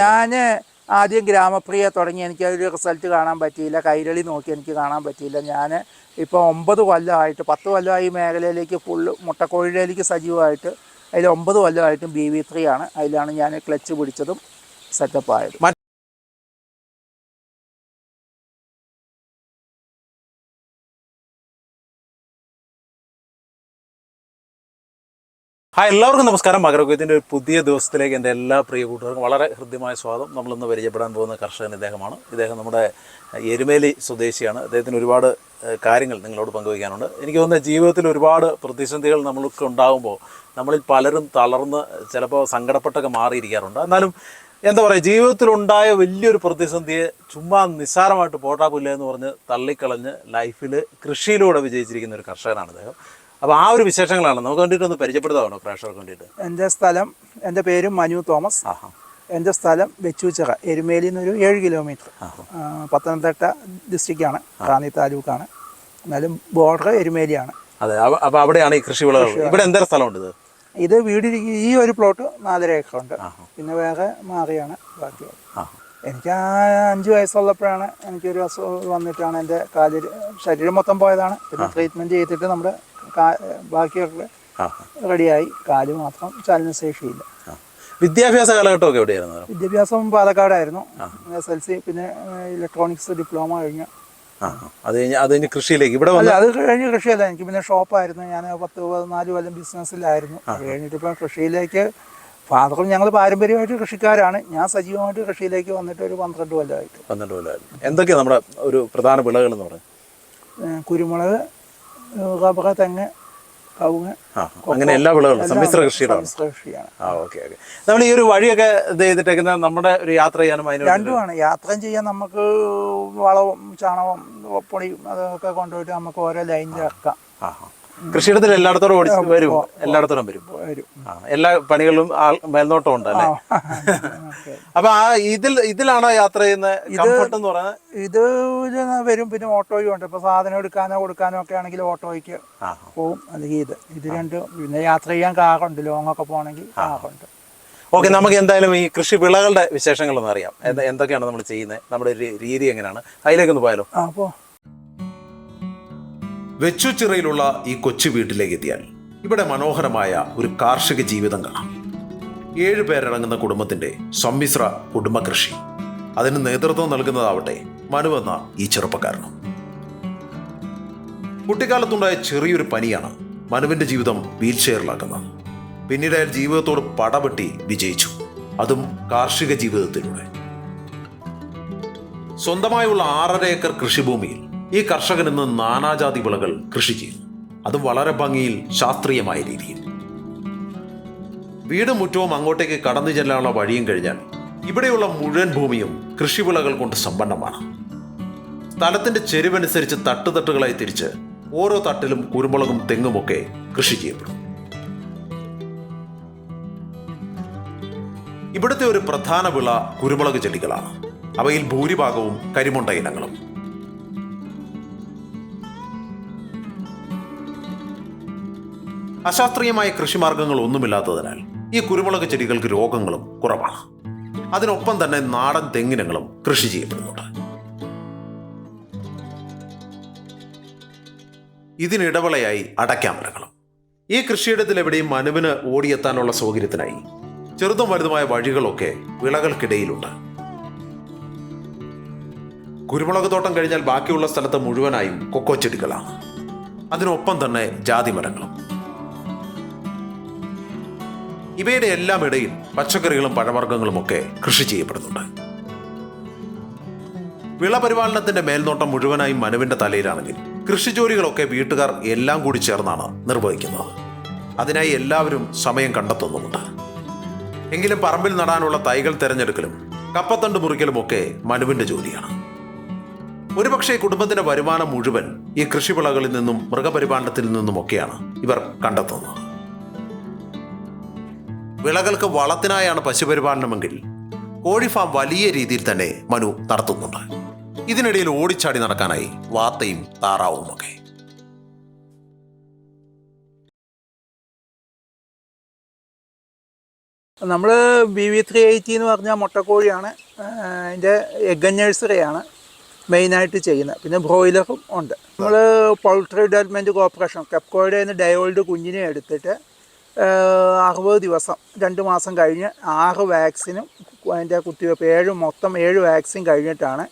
ഞാൻ ആദ്യം ഗ്രാമപ്രിയ തുടങ്ങി. എനിക്ക് അതിൽ റിസൾട്ട് കാണാൻ പറ്റിയില്ല. കൈരളി നോക്കി എനിക്ക് കാണാൻ പറ്റിയില്ല. ഞാൻ ഇപ്പോൾ ഒമ്പത് കൊല്ലമായിട്ട് പത്ത് കൊല്ലമായി മേഖലയിലേക്ക് ഫുള്ള് മുട്ടക്കോഴിയിലേക്ക് സജീവമായിട്ട്. അതിൽ ഒമ്പത് കൊല്ലമായിട്ടും ബി വി ത്രീ ആണ്. അതിലാണ് ഞാൻ ക്ലച്ച് പിടിച്ചതും സെറ്റപ്പ് ആയത്. ഹായ് എല്ലാവർക്കും നമസ്കാരം. മകരക്കൊയ്ത്തിന്റെ ഒരു പുതിയ ദിവസത്തിലേക്ക് എന്റെ എല്ലാ പ്രിയ കൂട്ടുകാർക്കും വളരെ ഹൃദ്യമായ സ്വാഗതം. നമ്മളിന്ന് പരിചയപ്പെടാൻ പോകുന്ന കർഷകൻ ഇദ്ദേഹമാണ്. ഇദ്ദേഹം നമ്മുടെ എരുമേലി സ്വദേശിയാണ്. അദ്ദേഹത്തിന് ഒരുപാട് കാര്യങ്ങൾ നിങ്ങളോട് പങ്കുവയ്ക്കാനുണ്ട്. എനിക്ക് തോന്നുന്ന ജീവിതത്തിൽ ഒരുപാട് പ്രതിസന്ധികൾ നമ്മൾക്ക് ഉണ്ടാകുമ്പോൾ നമ്മളിൽ പലരും തളർന്ന് ചിലപ്പോൾ സങ്കടപ്പെട്ടൊക്കെ മാറിയിരിക്കാറുണ്ട്. എന്നാലും എന്താ പറയുക ജീവിതത്തിലുണ്ടായ വലിയൊരു പ്രതിസന്ധിയെ ചുമ്മാ നിസ്സാരമായിട്ട് പോട്ടാപ്പില്ല എന്ന് പറഞ്ഞ് തള്ളിക്കളഞ്ഞ് ലൈഫിൽ കൃഷിയിലൂടെ വിജയിച്ചിരിക്കുന്ന ഒരു കർഷകനാണ് അദ്ദേഹം. അപ്പോൾ ആ ഒരു വിശേഷങ്ങളാണ്. നമുക്ക് വേണ്ടിയിട്ട് ഒന്ന് പരിചയപ്പെടുത്താണോ പ്രേക്ഷകർക്ക് വേണ്ടിയിട്ട്? എന്റെ സ്ഥലം എന്റെ പേര് മനു തോമസ്. എന്റെ സ്ഥലം വെച്ചൂച്ചക എരുമേലിയിൽ നിന്നൊരു ഏഴ് കിലോമീറ്റർ. പത്തനംതിട്ട ഡിസ്ട്രിക്റ്റാണ് റാന്നി താലൂക്കാണ്. എന്നാലും ബോർഡർ എരുമേലിയാണ്. അതെ അപ്പോൾ അവിടെയാണ് ഈ കൃഷി വിളകൾ ഇവിടെ എന്തൊരു സ്ഥലമുണ്ട് ഇത്? ഇത് വീട് ഈ ഒരു പ്ലോട്ട് നാലര ഏക്കറുണ്ട്. പിന്നെ വേറെ മാറിയാണ് ബാക്കിയുള്ളത്. എനിക്ക് ആ അഞ്ച് വയസ്സുള്ളപ്പോഴാണ് എനിക്കൊരു അസുഖം വന്നിട്ടാണ് എന്റെ കാലിൽ ശരീരം മൊത്തം പോയതാണ്. പിന്നെ ട്രീറ്റ്മെന്റ് ചെയ്തിട്ട് നമ്മുടെ ബാക്കിയൊക്കെ റെഡിയായി. കാൽ മാത്രം ചലനശേഷിയില്ല ശേഷിയില്ല വിദ്യാഭ്യാസ കാലഘട്ടമൊക്കെ എവിടെയായിരുന്നു? വിദ്യാഭ്യാസം പാലക്കാടായിരുന്നു. എസ് എൽ സി പിന്നെ ഇലക്ട്രോണിക്സ് ഡിപ്ലോമ കഴിഞ്ഞു. അത് കഴിഞ്ഞ് അത് കഴിഞ്ഞ് കൃഷിയിലേക്ക് ഇവിടെ വന്നു അത് കഴിഞ്ഞ് കൃഷിയല്ല. എനിക്ക് പിന്നെ ഷോപ്പായിരുന്നു ഞാൻ പത്ത് പതിനാല് കൊല്ലം ബിസിനസ്സിലായിരുന്നു അത് കഴിഞ്ഞിട്ട് ഇപ്പം കൃഷിയിലേക്ക് ഫാദറും ഞങ്ങൾ പാരമ്പര്യമായിട്ട് കൃഷിക്കാരാണ്. ഞാൻ സജീവമായിട്ട് കൃഷിയിലേക്ക് വന്നിട്ട് ഒരു പന്ത്രണ്ട് കൊല്ലമായിട്ട് പന്ത്രണ്ട് കൊല്ലമായിട്ട് എന്തൊക്കെയാണ് നമ്മുടെ ഒരു പ്രധാന വിളകൾ എന്ന് പറയുന്നത് കുരുമുളക് ഏഹ് തെങ്ങ് കവുങ്ങ് അങ്ങനെ എല്ലാ വിളകളും സമ്മിശ്ര കൃഷിയാണ്. ആ ഓക്കെ ഓക്കെ. നമ്മൾ ഈ ഒരു വഴിയൊക്കെ ഇത് ചെയ്തിട്ടേക്കുന്ന നമ്മുടെ ഒരു യാത്ര ചെയ്യാനും അതിന് രണ്ടുമാണ്. യാത്ര ചെയ്യാൻ നമുക്ക് വളവും ചാണകവും പൊടിയും അതൊക്കെ കൊണ്ടുപോയിട്ട് നമുക്ക് ഓരോ ലൈനിൽ ഇറക്കാം ആ ആ. കൃഷിയിടത്തിൽ എല്ലായിടത്തോടും ഓടി വരും. എല്ലായിടത്തോടും വരും. എല്ലാ പണികളിലും ആൾ മേൽനോട്ടം ഉണ്ട് അല്ലേ. അപ്പൊ ആ ഇതിൽ ഇതിലാണോ യാത്ര ചെയ്യുന്നത്? ഇത് വരും പിന്നെ ഓട്ടോയും ഉണ്ട്. ഇപ്പൊ സാധനം എടുക്കാനോ കൊടുക്കാനോ ഒക്കെ ആണെങ്കിൽ ഓട്ടോയ്ക്ക് പോവും. അല്ലെങ്കിൽ ഇത് ഇത് രണ്ടും പിന്നെ യാത്ര ചെയ്യാൻ കാറുണ്ട്. ലോങ് ഒക്കെ പോകണമെങ്കിൽ കാറുണ്ട്. ഓക്കെ നമുക്ക് എന്തായാലും ഈ കൃഷി വിളകളുടെ വിശേഷങ്ങളൊന്നും അറിയാം. എന്തൊക്കെയാണ് നമ്മൾ ചെയ്യുന്നത്? നമ്മുടെ ഒരു രീതി എങ്ങനെയാണ്? അതിലേക്കൊന്ന് പോയാലോ? ആ അപ്പോൾ വെച്ചുച്ചിറയിലുള്ള ഈ കൊച്ചു വീട്ടിലേക്ക് എത്തിയാൽ ഇവിടെ മനോഹരമായ ഒരു കാർഷിക ജീവിതം കാണാം. ഏഴ് പേരടങ്ങുന്ന കുടുംബത്തിന്റെ സമ്മിശ്ര കുടുംബ കൃഷി അതിന് നേതൃത്വം നൽകുന്നതാവട്ടെ മനു എന്ന ഈ ചെറുപ്പക്കാരനും. കുട്ടിക്കാലത്തുണ്ടായ ചെറിയൊരു പനിയാണ് മനുവിന്റെ ജീവിതം വീൽ ചെയറിലാക്കുന്നത് പിന്നീട് അയാൾ ജീവിതത്തോട് പടപെട്ടി വിജയിച്ചു. അതും കാർഷിക ജീവിതത്തിലൂടെ. സ്വന്തമായുള്ള ആറര ഏക്കർ കൃഷിഭൂമിയിൽ ഈ കർഷകൻ ഇന്ന് നാനാജാതി വിളകൾ കൃഷി ചെയ്യുന്നു. അത് വളരെ ഭംഗിയിൽ ശാസ്ത്രീയമായ രീതിയിൽ. വീടും മുറ്റവും അങ്ങോട്ടേക്ക് കടന്നു ചെല്ലാനുള്ള വഴിയും കഴിഞ്ഞാൽ ഇവിടെയുള്ള മുഴുവൻ ഭൂമിയും കൃഷിവിളകൾ കൊണ്ട് സമ്പന്നമാണ്. സ്ഥലത്തിന്റെ ചെരുവനുസരിച്ച് തട്ടുതട്ടുകളായി തിരിച്ച് ഓരോ തട്ടിലും കുരുമുളകും തെങ്ങുമൊക്കെ കൃഷി ചെയ്യപ്പെടും. ഇവിടുത്തെ ഒരു പ്രധാന വിള കുരുമുളക് ചെടികളാണ്. അവയിൽ ഭൂരിഭാഗവും കരിമുണ്ട ഇനങ്ങളും. അശാസ്ത്രീയമായ കൃഷിമാർഗങ്ങൾ ഒന്നുമില്ലാത്തതിനാൽ ഈ കുരുമുളക് ചെടികൾക്ക് രോഗങ്ങളും കുറവാണ്. അതിനൊപ്പം തന്നെ നാടൻ തെങ്ങിനങ്ങളും കൃഷി ചെയ്യപ്പെടുന്നുണ്ട്. ഇതിനിടവളയായി അടയ്ക്കാമരങ്ങളും ഈ കൃഷിയിടത്തിൽ എവിടെയും മനുവിന് ഓടിയെത്താനുള്ള സൗകര്യത്തിനായി ചെറുതും വലുതുമായ വഴികളൊക്കെ വിളകൾക്കിടയിലുണ്ട്. കുരുമുളക് തോട്ടം കഴിഞ്ഞാൽ ബാക്കിയുള്ള സ്ഥലത്ത് മുഴുവനായും കൊക്കോ ചെടികളാണ്. അതിനൊപ്പം തന്നെ ജാതി മരങ്ങളും. ഇവയുടെ എല്ലാം ഇടയിൽ പച്ചക്കറികളും പഴവർഗങ്ങളും ഒക്കെ കൃഷി ചെയ്യപ്പെടുന്നുണ്ട്. വിളപരിപാലനത്തിന്റെ മേൽനോട്ടം മുഴുവനായും മനുവിന്റെ തലയിലാണെങ്കിൽ കൃഷി ജോലികളൊക്കെ വീട്ടുകാർ എല്ലാം കൂടി ചേർന്നാണ് നിർവഹിക്കുന്നത്. അതിനായി എല്ലാവരും സമയം കണ്ടെത്തുന്നുമുണ്ട്. എങ്കിലും പറമ്പിൽ നടാനുള്ള തൈകൾ തിരഞ്ഞെടുക്കലും കപ്പത്തണ്ട് മുറിക്കലും ഒക്കെ മനുവിന്റെ ജോലിയാണ്. ഒരുപക്ഷെ കുടുംബത്തിന്റെ വരുമാനം മുഴുവൻ ഈ കൃഷിവിളകളിൽ നിന്നും മൃഗപരിപാലനത്തിൽ നിന്നുമൊക്കെയാണ് ഇവർ കണ്ടെത്തുന്നത്. വിളകൾക്ക് വളത്തിനായാണ് പശുപരിപാലനമെങ്കിൽ കോഴി ഫാം വലിയ രീതിയിൽ തന്നെ മനു നടത്തുന്നുണ്ട്. ഇതിനിടയിൽ ഓടിച്ചാടി നടക്കാനായി വാത്തയും താറാവും ഒക്കെ നമ്മൾ ബി വി ത്രീ എയ്റ്റി എന്ന് പറഞ്ഞാൽ മുട്ടക്കോഴിയാണ് അതിന്റെ എഗ് നഴ്സറിയാണ് മെയിനായിട്ട് ചെയ്യുന്നത്. പിന്നെ ബ്രോയിലറും ഉണ്ട്. നമ്മൾ പൗൾട്രി ഡെവലപ്മെന്റ് കോർപ്പറേഷൻ കെപ്കോയുടെ ഡയോൾഡ് കുഞ്ഞിനെ എടുത്തിട്ട് അറുപത് ദിവസം രണ്ട് മാസം കഴിഞ്ഞ് ആറ് വാക്സിനും അതിന്റെ കുത്തിവയ്പ്പ് ഏഴ് മൊത്തം ഏഴ് വാക്സിൻ കഴിഞ്ഞിട്ടാണ്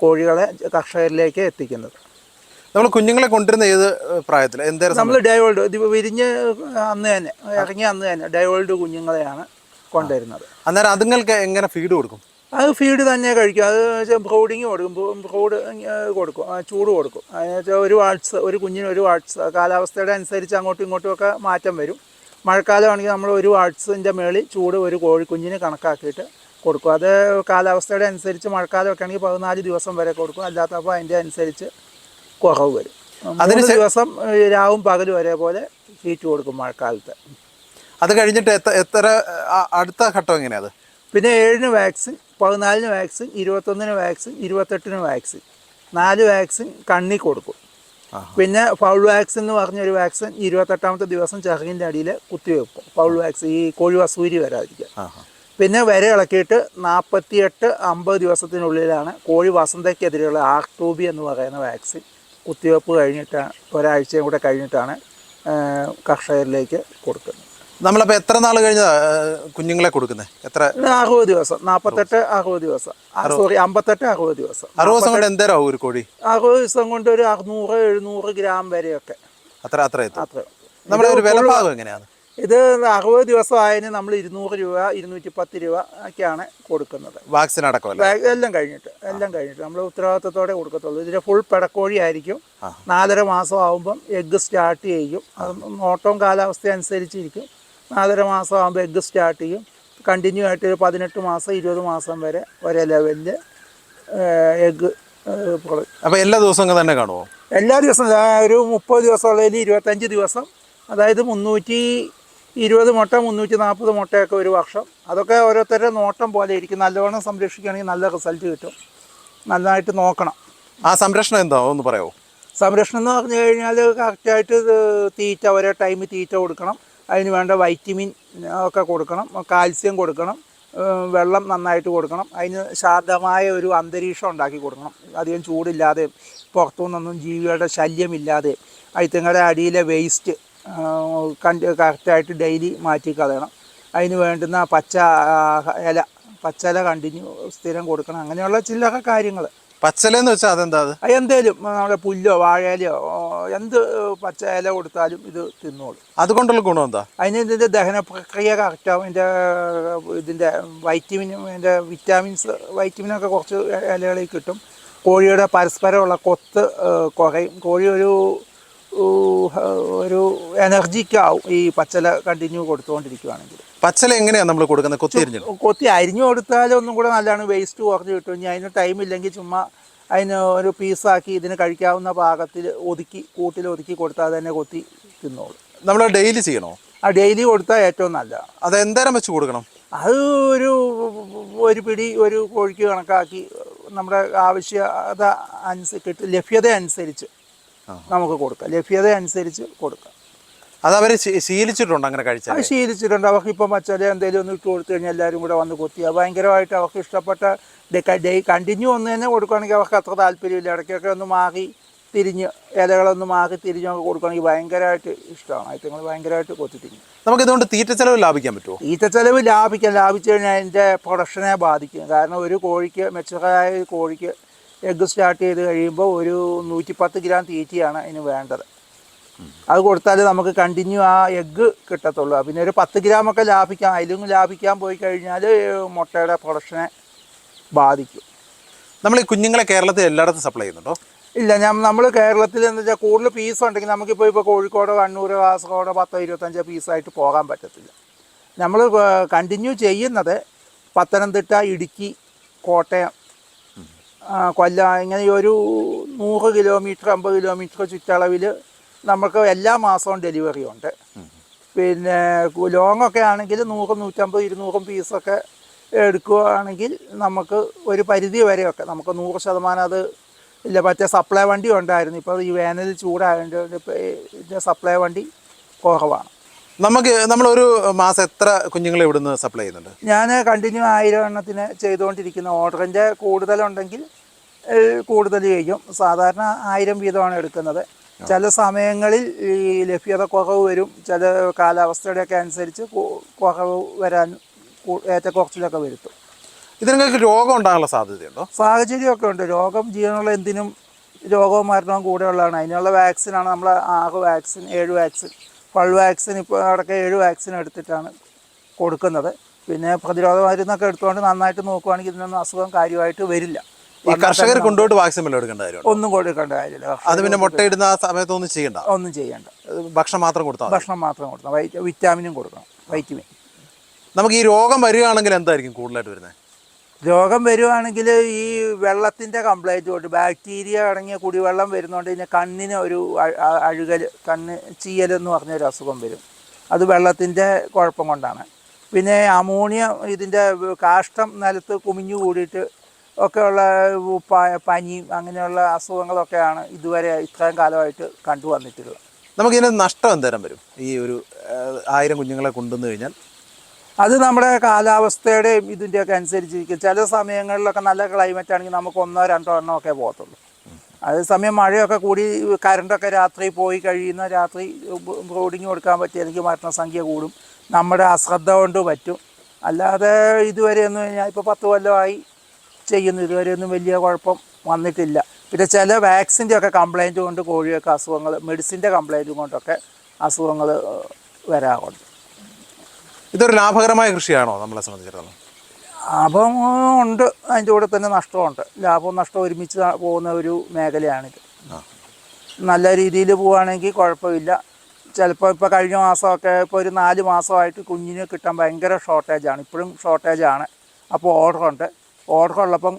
കോഴികളെ കർഷകരിലേക്ക് എത്തിക്കുന്നത്. നമ്മൾ കുഞ്ഞുങ്ങളെ കൊണ്ടുവരുന്ന ഏത് പ്രായത്തിൽ? എന്തായാലും നമ്മൾ ഡയോൾഡ് വിരിഞ്ഞ് അന്ന് തന്നെ ഇറങ്ങി അന്ന് തന്നെ ഡയോൾഡ് കുഞ്ഞുങ്ങളെയാണ് കൊണ്ടുവരുന്നത്. അന്നേരം അതുങ്ങൾക്ക് എങ്ങനെ ഫീഡ് കൊടുക്കും? അത് ഫീഡ് തന്നെ കഴിക്കും. അത് ബ്രോഡിങ് കൊടുക്കും. ബ്രോഡ് കൊടുക്കും. ചൂട് കൊടുക്കും. ഒരു വാട്സ് ഒരു കുഞ്ഞിന് ഒരു വാട്സ് കാലാവസ്ഥയുടെ അനുസരിച്ച് അങ്ങോട്ടും ഇങ്ങോട്ടും ഒക്കെ മാറ്റം വരും. മഴക്കാലമാണെങ്കിൽ നമ്മൾ ഒരു വാട്സിന്റെ മേളിൽ ചൂട് ഒരു കോഴിക്കുഞ്ഞിന് കണക്കാക്കിയിട്ട് കൊടുക്കും. അത് കാലാവസ്ഥയുടെ അനുസരിച്ച് മഴക്കാലമൊക്കെ ആണെങ്കിൽ പതിനാല് ദിവസം വരെ കൊടുക്കും. അല്ലാത്തപ്പോൾ അതിന്റെ അനുസരിച്ച് കുറവ് വരും. അതിന് ദിവസം രാവും പകലും ഒരേപോലെ ഹീറ്റ് കൊടുക്കും മഴക്കാലത്ത്. അത് കഴിഞ്ഞിട്ട് എത്ര എത്ര അടുത്ത ഘട്ടം എങ്ങനെയാണ് പിന്നെ ഏഴിന് വാക്സിൻ പതിനാലിന് വാക്സിൻ ഇരുപത്തൊന്നിന് വാക്സിൻ ഇരുപത്തെട്ടിന് വാക്സിൻ നാല് വാക്സിൻ കണ്ണി കൊടുക്കും. പിന്നെ ഫൗൾ വാക്സിൻ എന്ന് പറഞ്ഞൊരു വാക്സിൻ ഇരുപത്തെട്ടാമത്തെ ദിവസം ചെറുകിന്റെ അടിയിൽ കുത്തിവെക്കും. ഫൗൾ വാക്സ് ഈ കോഴി വസൂരി വരാതിരിക്കുക പിന്നെ വര ഇളക്കിയിട്ട് നാൽപ്പത്തിയെട്ട് അമ്പത് ദിവസത്തിനുള്ളിലാണ് കോഴി വസന്തയ്ക്കെതിരെയുള്ള ആർട്ടോബി എന്ന് പറയുന്ന വാക്സിൻ കുത്തിവെപ്പ് കഴിഞ്ഞിട്ടാണ് ഒരാഴ്ചയും കൂടെ കഴിഞ്ഞിട്ടാണ് കർഷകരിലേക്ക് കൊടുക്കുന്നത്. നമ്മളപ്പോൾ എത്ര നാൾ കഴിഞ്ഞ കുഞ്ഞുങ്ങളെ കൊടുക്കുന്നത് എത്ര? അറുപത് ദിവസം. നാൽപ്പത്തെട്ട് അറുപത് ദിവസം. സോറി അമ്പത്തെട്ട് അറുപത് ദിവസം. അറുപത് ദിവസം കൊണ്ട് എന്തേരാവും ഒരു കോഴി? അറുപത് ദിവസം കൊണ്ട് ഒരു അറുന്നൂറ് എഴുന്നൂറ് ഗ്രാം വരെയൊക്കെ. അത്ര അത്ര അത്ര നമ്മുടെ ഒരു വിലഭാഗം എങ്ങനെയാണ്? ഇത് അറുപത് ദിവസം ആയതിന് നമ്മൾ ഇരുന്നൂറ് രൂപ ഇരുന്നൂറ്റി പത്ത് രൂപ ഒക്കെയാണ് കൊടുക്കുന്നത്. വാക്സിൻ അടക്കം എല്ലാം കഴിഞ്ഞിട്ട് എല്ലാം കഴിഞ്ഞിട്ട്. നമ്മൾ ഉത്തരവാദിത്തത്തോടെ കൊടുക്കത്തുള്ളൂ. ഇതിന്റെ ഫുൾ പെടക്കോഴി ആയിരിക്കും. നാലര മാസം ആകുമ്പം എഗ്ഗ് സ്റ്റാർട്ട് ചെയ്യും. അത് നോട്ടവും കാലാവസ്ഥ അനുസരിച്ചിരിക്കും. നാലര മാസം ആകുമ്പോൾ എഗ്ഗ് സ്റ്റാർട്ട് ചെയ്യും. കണ്ടിന്യൂ ആയിട്ട് ഒരു പതിനെട്ട് മാസം ഇരുപത് മാസം വരെ ഒരേ ലെവലിൽ എഗ്ഗ് അപ്പോൾ എല്ലാ ദിവസവും തന്നെ കാണുമോ എല്ലാ ദിവസവും ഒരു മുപ്പത് ദിവസമുള്ളതിൽ ഇരുപത്തഞ്ച് ദിവസം അതായത് മുന്നൂറ്റി ഇരുപത് മുട്ട മുന്നൂറ്റി നാൽപ്പത് മുട്ടയൊക്കെ ഒരു വർഷം. അതൊക്കെ ഓരോരുത്തരുടെ നോട്ടം പോലെ ഇരിക്കും. നല്ലവണ്ണം സംരക്ഷിക്കുകയാണെങ്കിൽ നല്ല റിസൾട്ട് കിട്ടും. നന്നായിട്ട് നോക്കണം. ആ സംരക്ഷണം എന്താ? ഒന്ന് പറയാമോ സംരക്ഷണം എന്ന് പറഞ്ഞു കഴിഞ്ഞാൽ കറക്റ്റായിട്ട് തീറ്റ ഒരേ ടൈമിൽ തീറ്റ കൊടുക്കണം. അതിന് വേണ്ട വൈറ്റമിൻ ഒക്കെ കൊടുക്കണം. കാൽസ്യം കൊടുക്കണം. വെള്ളം നന്നായിട്ട് കൊടുക്കണം. അതിന് ശാന്തമായ ഒരു അന്തരീക്ഷം ഉണ്ടാക്കി കൊടുക്കണം. അധികം ചൂടില്ലാതെ പുറത്തുനിന്നൊന്നും ജീവികളുടെ ശല്യമില്ലാതെ അയിത്തങ്ങളുടെ അടിയിലെ വേസ്റ്റ് കണ്ട് കറക്റ്റായിട്ട് ഡെയിലി മാറ്റി കളയണം. അതിന് വേണ്ടുന്ന പച്ച ഇല പച്ചില കണ്ടിന്യൂ സ്ഥിരം കൊടുക്കണം. അങ്ങനെയുള്ള ചില കാര്യങ്ങൾ പച്ചലെന്ന് വെച്ചാൽ അതെന്താ അത്? എന്തേലും നമ്മുടെ പുല്ലോ വാഴയിലയോ എന്ത് പച്ച ഇല കൊടുത്താലും ഇത് തിന്നോളും. അതുകൊണ്ടുള്ള ഗുണം എന്താ? അതിന് ഇതിന്റെ ദഹന പ്രക്രിയ കറക്റ്റാവും ഇതിന്റെ ഇതിന്റെ വൈറ്റമിനും ഇതിന്റെ വിറ്റാമിൻസ് വൈറ്റമിനൊക്കെ കുറച്ച് ഇലകളിൽ കിട്ടും. കോഴിയുടെ പരസ്പരമുള്ള കൊത്ത് കുറയും. കോഴി ഒരു ഒരു എനർജിക്കാവും ഈ പച്ചല കണ്ടിന്യൂ കൊടുത്തുകൊണ്ടിരിക്കുകയാണെങ്കിൽ പച്ചല എങ്ങനെയാണ് നമ്മൾ കൊടുക്കുന്നത്? കൊത്തി അരിഞ്ഞു കൊത്തി അരിഞ്ഞു കൊടുത്താൽ ഒന്നും കൂടെ നല്ലതാണ്. വേസ്റ്റ് കുറഞ്ഞ് കിട്ടും. ഇനി അതിന് ടൈം ഇല്ലെങ്കിൽ ചുമ്മാ അതിന് ഒരു പീസാക്കി ഇതിന് കഴിക്കാവുന്ന പാകത്തിൽ ഒതുക്കി കൂട്ടിൽ ഒതുക്കി കൊടുത്താൽ തന്നെ കൊത്തി തിന്നോളൂ. നമ്മൾ ഡെയിലി ചെയ്യണോ? ആ ഡെയിലി കൊടുത്താൽ ഏറ്റവും നല്ലതാണ് അത് എന്തേരം വെച്ച് കൊടുക്കണം? അത് ഒരു ഒരു പിടി ഒരു കോഴിക്ക് കണക്കാക്കി നമ്മുടെ ആവശ്യത അനുസരിച്ച് ലഭ്യത അനുസരിച്ച് നമുക്ക് കൊടുക്കാം. ലഭ്യത അനുസരിച്ച് കൊടുക്കാം. അത് അവർ ശീലിച്ചിട്ടുണ്ട് അങ്ങനെ കഴിച്ചാൽ അത് ശീലിച്ചിട്ടുണ്ട്. അവർക്ക് ഇപ്പം മച്ചാല എന്തെങ്കിലും ഒന്ന് ഇട്ട് കൊടുത്തു കഴിഞ്ഞാൽ എല്ലാവരും കൂടെ വന്ന് കൊത്തി. ഭയങ്കരമായിട്ട് അവർക്ക് ഇഷ്ടപ്പെട്ട ഡേ കണ്ടിന്യൂ ഒന്ന് തന്നെ കൊടുക്കുകയാണെങ്കിൽ അവർക്ക് അത്ര താല്പര്യമില്ല. ഇടയ്ക്കൊക്കെ ഒന്ന് മാറി തിരിഞ്ഞ് ഇലകളൊന്ന് മാറി തിരിഞ്ഞൊക്കെ കൊടുക്കുകയാണെങ്കിൽ ഭയങ്കരമായിട്ട് ഇഷ്ടമാണ് ഐറ്റങ്ങൾ ഭയങ്കരമായിട്ട് കൊത്തി തിരിഞ്ഞു നമുക്ക് ഇതുകൊണ്ട് തീറ്റ ചെലവ് ലാഭിക്കാൻ പറ്റുമോ തീറ്റ ചെലവ് ലാഭിക്കാം ലാഭിച്ചു കഴിഞ്ഞാൽ അതിന്റെ പ്രൊഡക്ഷനെ ബാധിക്കും. കാരണം ഒരു കോഴിക്ക് മെച്ചറായ ഒരു കോഴിക്ക് എഗ്ഗ് സ്റ്റാർട്ട് ചെയ്ത് കഴിയുമ്പോൾ ഒരു നൂറ്റിപ്പത്ത് ഗ്രാം തീറ്റയാണ് അതിന് വേണ്ടത്. അത് കൊടുത്താൽ നമുക്ക് കണ്ടിന്യൂ ആ എഗ്ഗ് കിട്ടത്തുള്ളൂ. പിന്നെ ഒരു പത്ത് ഗ്രാമൊക്കെ ലാഭിക്കാം. അതിലും ലാഭിക്കാൻ പോയി കഴിഞ്ഞാൽ മുട്ടയുടെ പ്രൊഡക്ഷനെ ബാധിക്കും. നമ്മൾ ഈ കുഞ്ഞുങ്ങളെ കേരളത്തിൽ എല്ലായിടത്തും സപ്ലൈ ചെയ്യുന്നുണ്ടോ? ഇല്ല ഞാൻ നമ്മൾ കേരളത്തിൽ എന്ന് വെച്ചാൽ കൂടുതൽ പീസ് ഉണ്ടെങ്കിൽ നമുക്കിപ്പോൾ ഇപ്പോൾ കോഴിക്കോട് കണ്ണൂർ കാസർഗോഡ് പത്തോ ഇരുപത്തഞ്ചോ പീസായിട്ട് പോകാൻ പറ്റത്തില്ല. നമ്മൾ കണ്ടിന്യൂ ചെയ്യുന്നത് പത്തനംതിട്ട ഇടുക്കി കോട്ടയം കൊല്ലം ഇങ്ങനെ ഒരു നൂറ് കിലോമീറ്റർ അമ്പത് കിലോമീറ്റർ ചുറ്റളവിൽ നമുക്ക് എല്ലാ മാസവും ഡെലിവറി ഉണ്ട്. പിന്നെ ലോങ് ഒക്കെ ആണെങ്കിൽ നൂറ് നൂറ്റമ്പത് ഇരുന്നൂറും പീസൊക്കെ എടുക്കുകയാണെങ്കിൽ നമുക്ക് ഒരു പരിധി വരെയൊക്കെ നമുക്ക് നൂറ് ശതമാനം അത് ഇല്ല മറ്റേ സപ്ലൈ വണ്ടി ഉണ്ടായിരുന്നു. ഇപ്പോൾ ഈ വേനൽ ചൂടായതുകൊണ്ട് ഇതിന്റെ സപ്ലൈ വണ്ടി കുറവാണ്. നമുക്ക് നമ്മളൊരു മാസം എത്ര കുഞ്ഞുങ്ങളെ ഇവിടുന്ന് സപ്ലൈ ചെയ്യുന്നുണ്ട്? ഞാൻ കണ്ടിന്യൂ ആയിരം എണ്ണത്തിന് ചെയ്തുകൊണ്ടിരിക്കുന്ന ഓർഡറിന്റെ കൂടുതലുണ്ടെങ്കിൽ കൂടുതൽ ചെയ്യും. സാധാരണ ആയിരം വീതമാണ് എടുക്കുന്നത്. ചില സമയങ്ങളിൽ ഈ ലഭ്യത കുറവ് വരും. ചില കാലാവസ്ഥയുടെയൊക്കെ അനുസരിച്ച് കുറവ് വരാൻ ഏറ്റക്കുറച്ചിലൊക്കെ വരുത്തും. ഇതിനൊക്കെ നിങ്ങൾക്ക് രോഗം ഉണ്ടാകാനുള്ള സാധ്യതയുണ്ടോ? സാഹചര്യമൊക്കെ ഉണ്ട്. രോഗം ജീവനുള്ള എന്തിനും രോഗവും മരണവും കൂടെ കൂടെയുള്ളതാണ്. അതിനുള്ള വാക്സിനാണ് നമ്മൾ ആറ് വാക്സിൻ ഏഴ് വാക്സിൻ പൾ വാക്സിൻ ഇപ്പോൾ അടക്കം ഏഴ് വാക്സിൻ എടുത്തിട്ടാണ് കൊടുക്കുന്നത്. പിന്നെ പ്രതിരോധ മരുന്നൊക്കെ എടുത്തുകൊണ്ട് നന്നായിട്ട് നോക്കുവാണെങ്കിൽ ഇതിനൊന്നും അസുഖം കാര്യമായിട്ട് വരില്ല. കർഷകർ കൊണ്ടുപോയിട്ട് വാക്സിൻ വല്ല എടുക്കേണ്ട കാര്യം ഒന്നും കൊടുക്കേണ്ട കാര്യമില്ല. അത് പിന്നെ മുട്ടയിടുന്ന ആ സമയത്തൊന്നും ചെയ്യണ്ട? ഒന്നും ചെയ്യണ്ട. ഭക്ഷണം മാത്രം കൊടുത്താൽ. ഭക്ഷണം മാത്രം കൊടുക്കണം. വൈറ്റ വിറ്റാമിനും കൊടുക്കണം. വൈറ്റമിൻ നമുക്ക് ഈ രോഗം വരികയാണെങ്കിൽ എന്തായിരിക്കും കൂടുതലായിട്ട് വരുന്നത് രോഗം വരുവാണെങ്കിൽ ഈ വെള്ളത്തിന്റെ കംപ്ലൈന്റ് കൊണ്ട് ബാക്ടീരിയ അടങ്ങിയ കുടിവെള്ളം വരുന്നതുകൊണ്ട് ഇതിന് കണ്ണിന് ഒരു അഴുകൽ കണ്ണ് ചീയൽ എന്ന് പറഞ്ഞൊരു അസുഖം വരും. അത് വെള്ളത്തിന്റെ കുഴപ്പം കൊണ്ടാണ്. പിന്നെ അമോണിയ ഇതിന്റെ കാഷ്ടം നിലത്ത് കുമിഞ്ഞു കൂടിയിട്ട് ഒക്കെയുള്ള പനിയും അങ്ങനെയുള്ള അസുഖങ്ങളൊക്കെയാണ് ഇതുവരെ ഇത്രയും കാലമായിട്ട് കണ്ടുവന്നിട്ടുള്ളത് നമുക്കിതിന് നഷ്ടം എന്തേരം വരും? ഈ ഒരു ആയിരം കുഞ്ഞുങ്ങളെ കൊണ്ടുവന്നു കഴിഞ്ഞാൽ? അത് നമ്മുടെ കാലാവസ്ഥയുടെയും ഇതിന്റെയൊക്കെ അനുസരിച്ചിരിക്കും. ചില സമയങ്ങളിലൊക്കെ നല്ല ക്ലൈമറ്റ് ആണെങ്കിൽ നമുക്ക് ഒന്നോ രണ്ടോ എണ്ണോ ഒക്കെ പോകത്തുള്ളൂ. അതേസമയം മഴയൊക്കെ കൂടി കറണ്ടൊക്കെ രാത്രി പോയി കഴിയുന്ന രാത്രി ബ്രോഡിങ് കൊടുക്കാൻ പറ്റിയെങ്കിൽ മരണസംഖ്യ കൂടും. നമ്മുടെ അശ്രദ്ധ കൊണ്ട് പറ്റും. അല്ലാതെ ഇതുവരെ എന്ന് കഴിഞ്ഞാൽ ഇപ്പോൾ പത്ത് കൊല്ലമായി ചെയ്യുന്നു. ഇതുവരെ ഒന്നും വലിയ കുഴപ്പം വന്നിട്ടില്ല. പിന്നെ ചില വാക്സിന്റെ ഒക്കെ കംപ്ലൈന്റ് കൊണ്ട് കോഴിയൊക്കെ അസുഖങ്ങൾ മെഡിസിന്റെ കംപ്ലൈന്റ് കൊണ്ടൊക്കെ അസുഖങ്ങൾ വരാറുണ്ട്. ഇതൊരു ലാഭകരമായ കൃഷിയാണോ നമ്മളെ സംബന്ധിച്ചിടത്തോളം? ലാഭം ഉണ്ട്. അതിന്റെ കൂടെ തന്നെ നഷ്ടമുണ്ട് ലാഭവും നഷ്ടവും ഒരുമിച്ച് പോകുന്ന ഒരു മേഖലയാണിത് നല്ല രീതിയിൽ പോവുകയാണെങ്കിൽ കുഴപ്പമില്ല. ചിലപ്പോൾ ഇപ്പോൾ കഴിഞ്ഞ മാസമൊക്കെ ഇപ്പോൾ ഒരു നാല് മാസമായിട്ട് കുഞ്ഞിന് കിട്ടാൻ ഭയങ്കര ഷോർട്ടേജാണ് ഇപ്പോഴും ഷോർട്ടേജാണ് അപ്പോൾ ഓർഡറുണ്ട് ഓർഡർ ഉള്ളപ്പം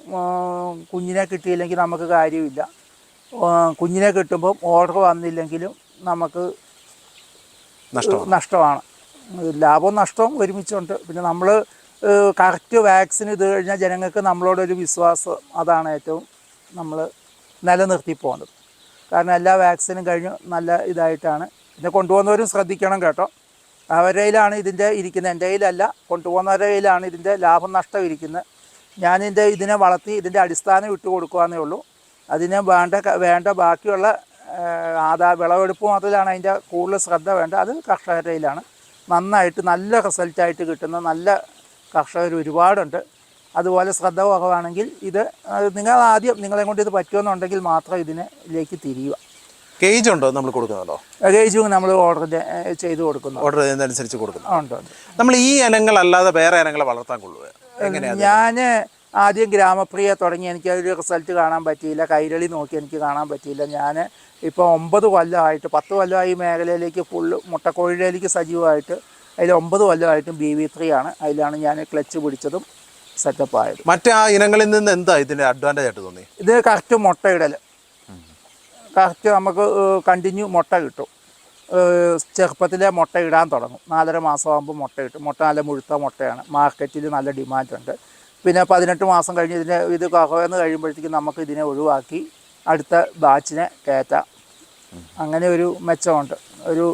കുഞ്ഞിനെ കിട്ടിയില്ലെങ്കിൽ നമുക്ക് കാര്യമില്ല. കുഞ്ഞിനെ കിട്ടുമ്പം ഓർഡർ വന്നില്ലെങ്കിലും നമുക്ക് നഷ്ടമാണ്. നഷ്ടമാണ്. ലാഭവും നഷ്ടവും ഒരുമിച്ചുണ്ട്. പിന്നെ നമ്മൾ കറക്റ്റ് വാക്സിൻ ഇത് കഴിഞ്ഞാൽ ജനങ്ങൾക്ക് നമ്മളോടൊരു വിശ്വാസം അതാണ് ഏറ്റവും നമ്മൾ നിലനിർത്തി പോകുന്നത് കാരണം എല്ലാ വാക്സിനും കഴിഞ്ഞു നല്ല ഇതായിട്ടാണ്. പിന്നെ കൊണ്ടുപോകുന്നവരും ശ്രദ്ധിക്കണം കേട്ടോ. അവരുടെ കയ്യിലാണ് ഇതിന്റെ ഇരിക്കുന്നത്. എന്റെ കയ്യിലല്ല. കൊണ്ടുപോകുന്നവരുടെ കയ്യിലാണ് ഇതിന്റെ ലാഭം നഷ്ടം ഇരിക്കുന്നത്. ഞാനിതിന്റെ ഇതിനെ വളർത്തി ഇതിന്റെ അടിസ്ഥാനം ഇട്ട് കൊടുക്കുകയെന്നേ ഉള്ളൂ. അതിന് വേണ്ട വേണ്ട ബാക്കിയുള്ള ആദാ വിളവെടുപ്പ് മാത്രമാണ് അതിന്റെ കൂടുതൽ ശ്രദ്ധ വേണ്ട. അത് കർഷകരയിലാണ് നന്നായിട്ട് നല്ല റിസൾട്ടായിട്ട് കിട്ടുന്ന നല്ല കർഷകർ ഒരുപാടുണ്ട്. അതുപോലെ ശ്രദ്ധ കുറവാണെങ്കിൽ ഇത് നിങ്ങൾ ആദ്യം നിങ്ങളെ കൊണ്ട് ഇത് പറ്റുമെന്നുണ്ടെങ്കിൽ മാത്രം ഇതിലേക്ക് തിരിയുക. കേജ് ഉണ്ടോ നമ്മൾ കൊടുക്കുന്നുണ്ടോ? കേജും നമ്മൾ ഓർഡർ ചെയ്ത് കൊടുക്കുന്നു. ഓർഡർ ചെയ്യുന്നതനുസരിച്ച് കൊടുക്കുന്നു. ഉണ്ട് ഉണ്ട്. നമ്മൾ ഈ ഇനങ്ങളല്ലാതെ വേറെ ഇനങ്ങളെ വളർത്താൻ കൊള്ളുക ഞാൻ ആദ്യം ഗ്രാമപ്രിയ തുടങ്ങി. എനിക്ക് അതിൽ റിസൾട്ട് കാണാൻ പറ്റിയില്ല. കൈരളി നോക്കി എനിക്ക് കാണാൻ പറ്റിയില്ല. ഞാൻ ഇപ്പോൾ ഒമ്പത് കൊല്ലമായിട്ട് പത്ത് കൊല്ലമായി മേഖലയിലേക്ക് ഫുള്ള് മുട്ടക്കോഴിയിലേക്ക് സജീവമായിട്ട് അതിൽ ഒമ്പത് കൊല്ലമായിട്ടും ബി വി ത്രീ ആണ്. അതിലാണ് ഞാൻ ക്ലച്ച് പിടിച്ചതും സെറ്റപ്പ് ആയത്. മറ്റേ ആ ഇനങ്ങളിൽ നിന്ന് എന്താ ഇതിന്റെ അഡ്വാന്റേജ് ആയിട്ട് തോന്നി? ഇത് കറക്റ്റ് മുട്ടയിടൽ കറക്റ്റ് നമുക്ക് കണ്ടിന്യൂ മുട്ട കിട്ടും. ചെറുപ്പത്തിലെ മുട്ട ഇടാൻ തുടങ്ങും. നാലര മാസമാകുമ്പോൾ മുട്ട കിട്ടും. മുട്ട നല്ല മുഴുത്ത മുട്ടയാണ്. മാർക്കറ്റിൽ നല്ല ഡിമാൻഡുണ്ട്. പിന്നെ പതിനെട്ട് മാസം കഴിഞ്ഞ് ഇതിനെ ഇത് കുറവെന്ന് കഴിയുമ്പോഴത്തേക്കും നമുക്ക് ഇതിനെ ഒഴിവാക്കി അടുത്ത ബാച്ചിനെ കയറ്റാം. അങ്ങനെ ഒരു മെച്ചമുണ്ട്. ഒരു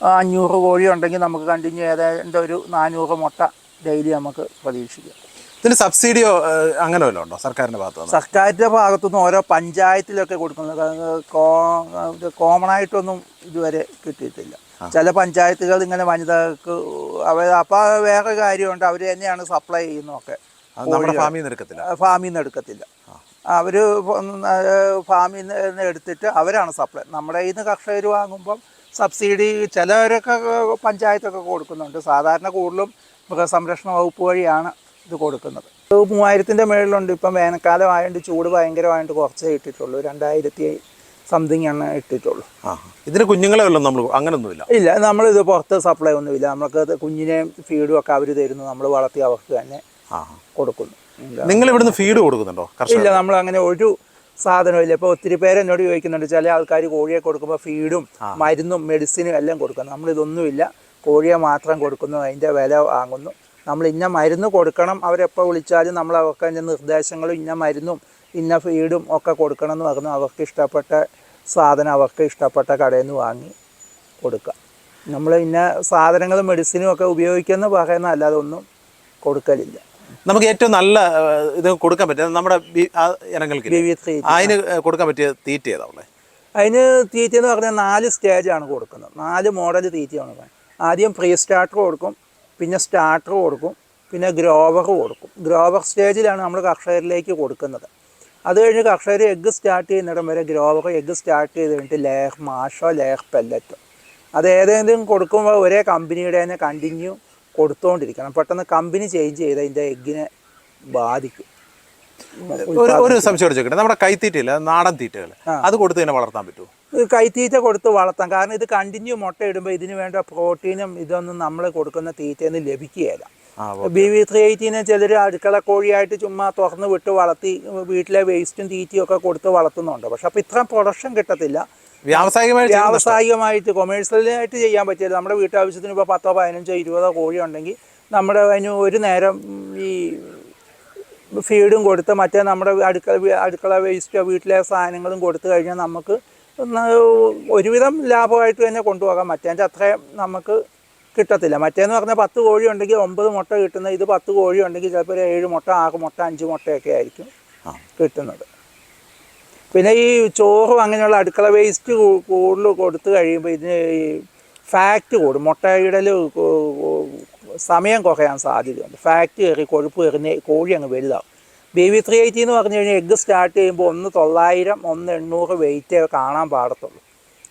അഞ്ഞൂറ് കോഴി ഉണ്ടെങ്കിൽ നമുക്ക് കണ്ടിന്യൂ ഏതാണ്ട് ഒരു നാനൂറ് മുട്ട ഡെയിലി നമുക്ക് പ്രതീക്ഷിക്കാം. ഇതിന് സബ്സിഡിയോ അങ്ങനെ വല്ലതും ഉണ്ടോ സർക്കാരിന്റെ ഭാഗത്ത് നിന്ന്? സർക്കാരിന്റെ ഭാഗത്തുനിന്ന് ഓരോ പഞ്ചായത്തിലൊക്കെ കൊടുക്കുന്നത് കോമൺ ആയിട്ടൊന്നും ഇതുവരെ കിട്ടിയിട്ടില്ല. ചില പഞ്ചായത്തുകൾ ഇങ്ങനെ വനിതകൾക്ക് അവ അപ്പോൾ വേറെ കാര്യമുണ്ട്. അവർ തന്നെയാണ് സപ്ലൈ ചെയ്യുന്നതൊക്കെ. ഫാമിൽ നിന്ന് എടുക്കത്തില്ല? ഫാമിൽ നിന്ന് എടുക്കത്തില്ല. അവർ ഫാമിൽ നിന്ന് എടുത്തിട്ട് അവരാണ് സപ്ലൈ. നമ്മുടെ ഇന്ന് കർഷകർ വാങ്ങുമ്പം സബ്സിഡി ചിലവരൊക്കെ പഞ്ചായത്തൊക്കെ കൊടുക്കുന്നുണ്ട്. സാധാരണ കൂടുതലും മൃഗസംരക്ഷണ വകുപ്പ് വഴിയാണ് ഇത് കൊടുക്കുന്നത്. മൂവായിരത്തിന്റെ മുകളിലുണ്ട് ഇപ്പം വേനൽക്കാലം ആയതുകൊണ്ട് ചൂട് ഭയങ്കരമായിട്ട് കുറച്ചേ ഇട്ടിട്ടുള്ളൂ. രണ്ടായിരത്തി സംതിങ് ആണ് ഇട്ടിട്ടുള്ളൂ. ആ ഇതിന് കുഞ്ഞുങ്ങളെ വല്ലതും നമ്മൾ അങ്ങനൊന്നുമില്ല. ഇല്ല നമ്മളിത് പുറത്ത് സപ്ലൈ ഒന്നുമില്ല. നമുക്ക് കുഞ്ഞിനെയും കുഞ്ഞിനെ ഫീഡും ഒക്കെ അവർ തരുന്നു. നമ്മൾ വളർത്തി അവർക്ക് തന്നെ കൊടുക്കുന്നു. നിങ്ങൾ ഇവിടുന്ന് ഫീഡ് കൊടുക്കുന്നുണ്ടോ? ഇല്ല നമ്മൾ അങ്ങനെ ഒരു സാധനമില്ല ഇപ്പോൾ ഒത്തിരി പേര് എന്നോട് ചോദിക്കുന്നുണ്ട്. ചില ആൾക്കാർ കോഴിയെ കൊടുക്കുമ്പോൾ ഫീഡും മരുന്നും മെഡിസിനും എല്ലാം കൊടുക്കുന്നു. നമ്മളിതൊന്നുമില്ല. കോഴിയെ മാത്രം കൊടുക്കുന്നു. അതിന്റെ വില വാങ്ങുന്നു. നമ്മൾ ഇന്ന മരുന്ന് കൊടുക്കണം അവരെപ്പോൾ വിളിച്ചാലും നമ്മൾ അവർക്ക് അതിന്റെ നിർദ്ദേശങ്ങളും ഇന്ന മരുന്നും ഇന്ന ഫീഡും ഒക്കെ കൊടുക്കണം എന്ന് പറഞ്ഞു. അവർക്ക് ഇഷ്ടപ്പെട്ട സാധനം അവർക്ക് ഇഷ്ടപ്പെട്ട കടയിൽ നിന്ന് വാങ്ങി കൊടുക്കുക. നമ്മൾ ഇന്ന സാധനങ്ങളും മെഡിസിനും ഒക്കെ ഉപയോഗിക്കുന്ന പറയുന്ന അല്ലാതെ ഒന്നും കൊടുക്കലില്ല. നമുക്ക് ഏറ്റവും നല്ല ഇത് കൊടുക്കാൻ പറ്റിയ നമ്മുടെ ഇനങ്ങൾക്ക് അതിന് കൊടുക്കാൻ പറ്റിയ തീറ്റ ഏതാ ഉള്ളത് അതിന് തീറ്റ എന്ന് പറഞ്ഞാൽ നാല് സ്റ്റേജാണ് കൊടുക്കുന്നത്. നാല് മോഡൽ തീറ്റയാണ് ആദ്യം പ്രീ സ്റ്റാർട്ടർ കൊടുക്കും. പിന്നെ സ്റ്റാർട്ടർ കൊടുക്കും പിന്നെ ഗ്രോവർ കൊടുക്കും. ഗ്രോവർ സ്റ്റേജിലാണ് നമ്മൾ കർഷകരിലേക്ക് കൊടുക്കുന്നത്. അത് കഴിഞ്ഞ് കർഷകർ എഗ്ഗ് സ്റ്റാർട്ട് ചെയ്യുന്നിടം വരെ ഗ്രോവർ എഗ്ഗ് സ്റ്റാർട്ട് ചെയ്ത് കഴിഞ്ഞിട്ട് ലേഹ് മാഷോ ലേഹ് പെല്ലറ്റോ അത് ഏതെങ്കിലും കൊടുക്കുമ്പോൾ ഒരേ കമ്പനിയുടെ തന്നെ കണ്ടിന്യൂ കൊടുത്തുകൊണ്ടിരിക്കണം പെട്ടെന്ന് കമ്പനി ചേഞ്ച് ചെയ്ത് അതിന്റെ എഗ്ഗിനെ ബാധിക്കും. ഒരു ഒരു സംശയം ചോദിക്കട്ടെ. നമ്മുടെ കൈത്തീറ്റയില്ല നാടൻ തീറ്റകൾ അത് കൊടുത്ത് തന്നെ വളർത്താൻ പറ്റുമോ? കൈത്തീറ്റ കൊടുത്ത് വളർത്താം. കാരണം ഇത് കണ്ടിന്യൂ മുട്ടയിടുമ്പോൾ ഇതിന് വേണ്ട പ്രോട്ടീനും ഇതൊന്നും നമ്മൾ കൊടുക്കുന്ന തീറ്റയിൽ നിന്ന് ലഭിക്കുകയില്ല ബി വി ത്രീ എയ്റ്റീനെ ചിലർ അടുക്കള കോഴിയായിട്ട് ചുമ്മാ തുറന്ന് വിട്ട് വളർത്തി വീട്ടിലെ വേസ്റ്റും തീറ്റയും ഒക്കെ കൊടുത്ത് വളർത്തുന്നുണ്ട്. പക്ഷെ അപ്പോൾ ഇത്രയും പ്രൊഡക്ഷൻ കിട്ടത്തില്ല. വ്യാവസായികമായിട്ട് വ്യാവസായികമായിട്ട് കൊമേഴ്സ്യലായിട്ട് ചെയ്യാൻ പറ്റില്ല. നമ്മുടെ വീട്ടാവശ്യത്തിന് ഇപ്പോൾ പത്തോ പതിനഞ്ചോ ഇരുപതോ കോഴി ഉണ്ടെങ്കിൽ നമ്മുടെ അതിന് ഒരു നേരം ഈ ഫീഡും കൊടുത്ത് മറ്റേ നമ്മുടെ അടുക്കള അടുക്കള വേസ്റ്റോ വീട്ടിലെ സാധനങ്ങളും കൊടുത്തു കഴിഞ്ഞാൽ നമുക്ക് ഒരുവിധം ലാഭമായിട്ട് തന്നെ കൊണ്ടുപോകാം. മറ്റേന്റെ അത്രയും നമുക്ക് കിട്ടത്തില്ല. മറ്റേന്ന് പറഞ്ഞാൽ പത്ത് കോഴി ഉണ്ടെങ്കിൽ ഒമ്പത് മുട്ട കിട്ടുന്നത്. ഇത് പത്ത് കോഴി ഉണ്ടെങ്കിൽ ചിലപ്പോൾ ഒരു ഏഴ് മുട്ട ആറ് മുട്ട അഞ്ച് മുട്ടയൊക്കെ ആയിരിക്കും കിട്ടുന്നത്. പിന്നെ ഈ ചോറും അങ്ങനെയുള്ള അടുക്കള വേസ്റ്റ് കൂടുതൽ കൊടുത്തു കഴിയുമ്പോൾ ഇതിന് ഈ ഫാക്റ്റ് കൂടും. മുട്ടയിടൽ സമയം കുറയാൻ സാധ്യതയുണ്ട്. ഫാക്റ്റ് കയറി കൊഴുപ്പ് കയറി കോഴി അങ്ങ് വലുതാവും. ബി വി ത്രീ എയ്റ്റി എന്ന് പറഞ്ഞു കഴിഞ്ഞാൽ എഗ്ഗ് സ്റ്റാർട്ട് ചെയ്യുമ്പോൾ ഒന്ന് തൊള്ളായിരം ഒന്ന് എണ്ണൂറ് വെയിറ്റ് കാണാൻ പാടത്തുള്ളൂ.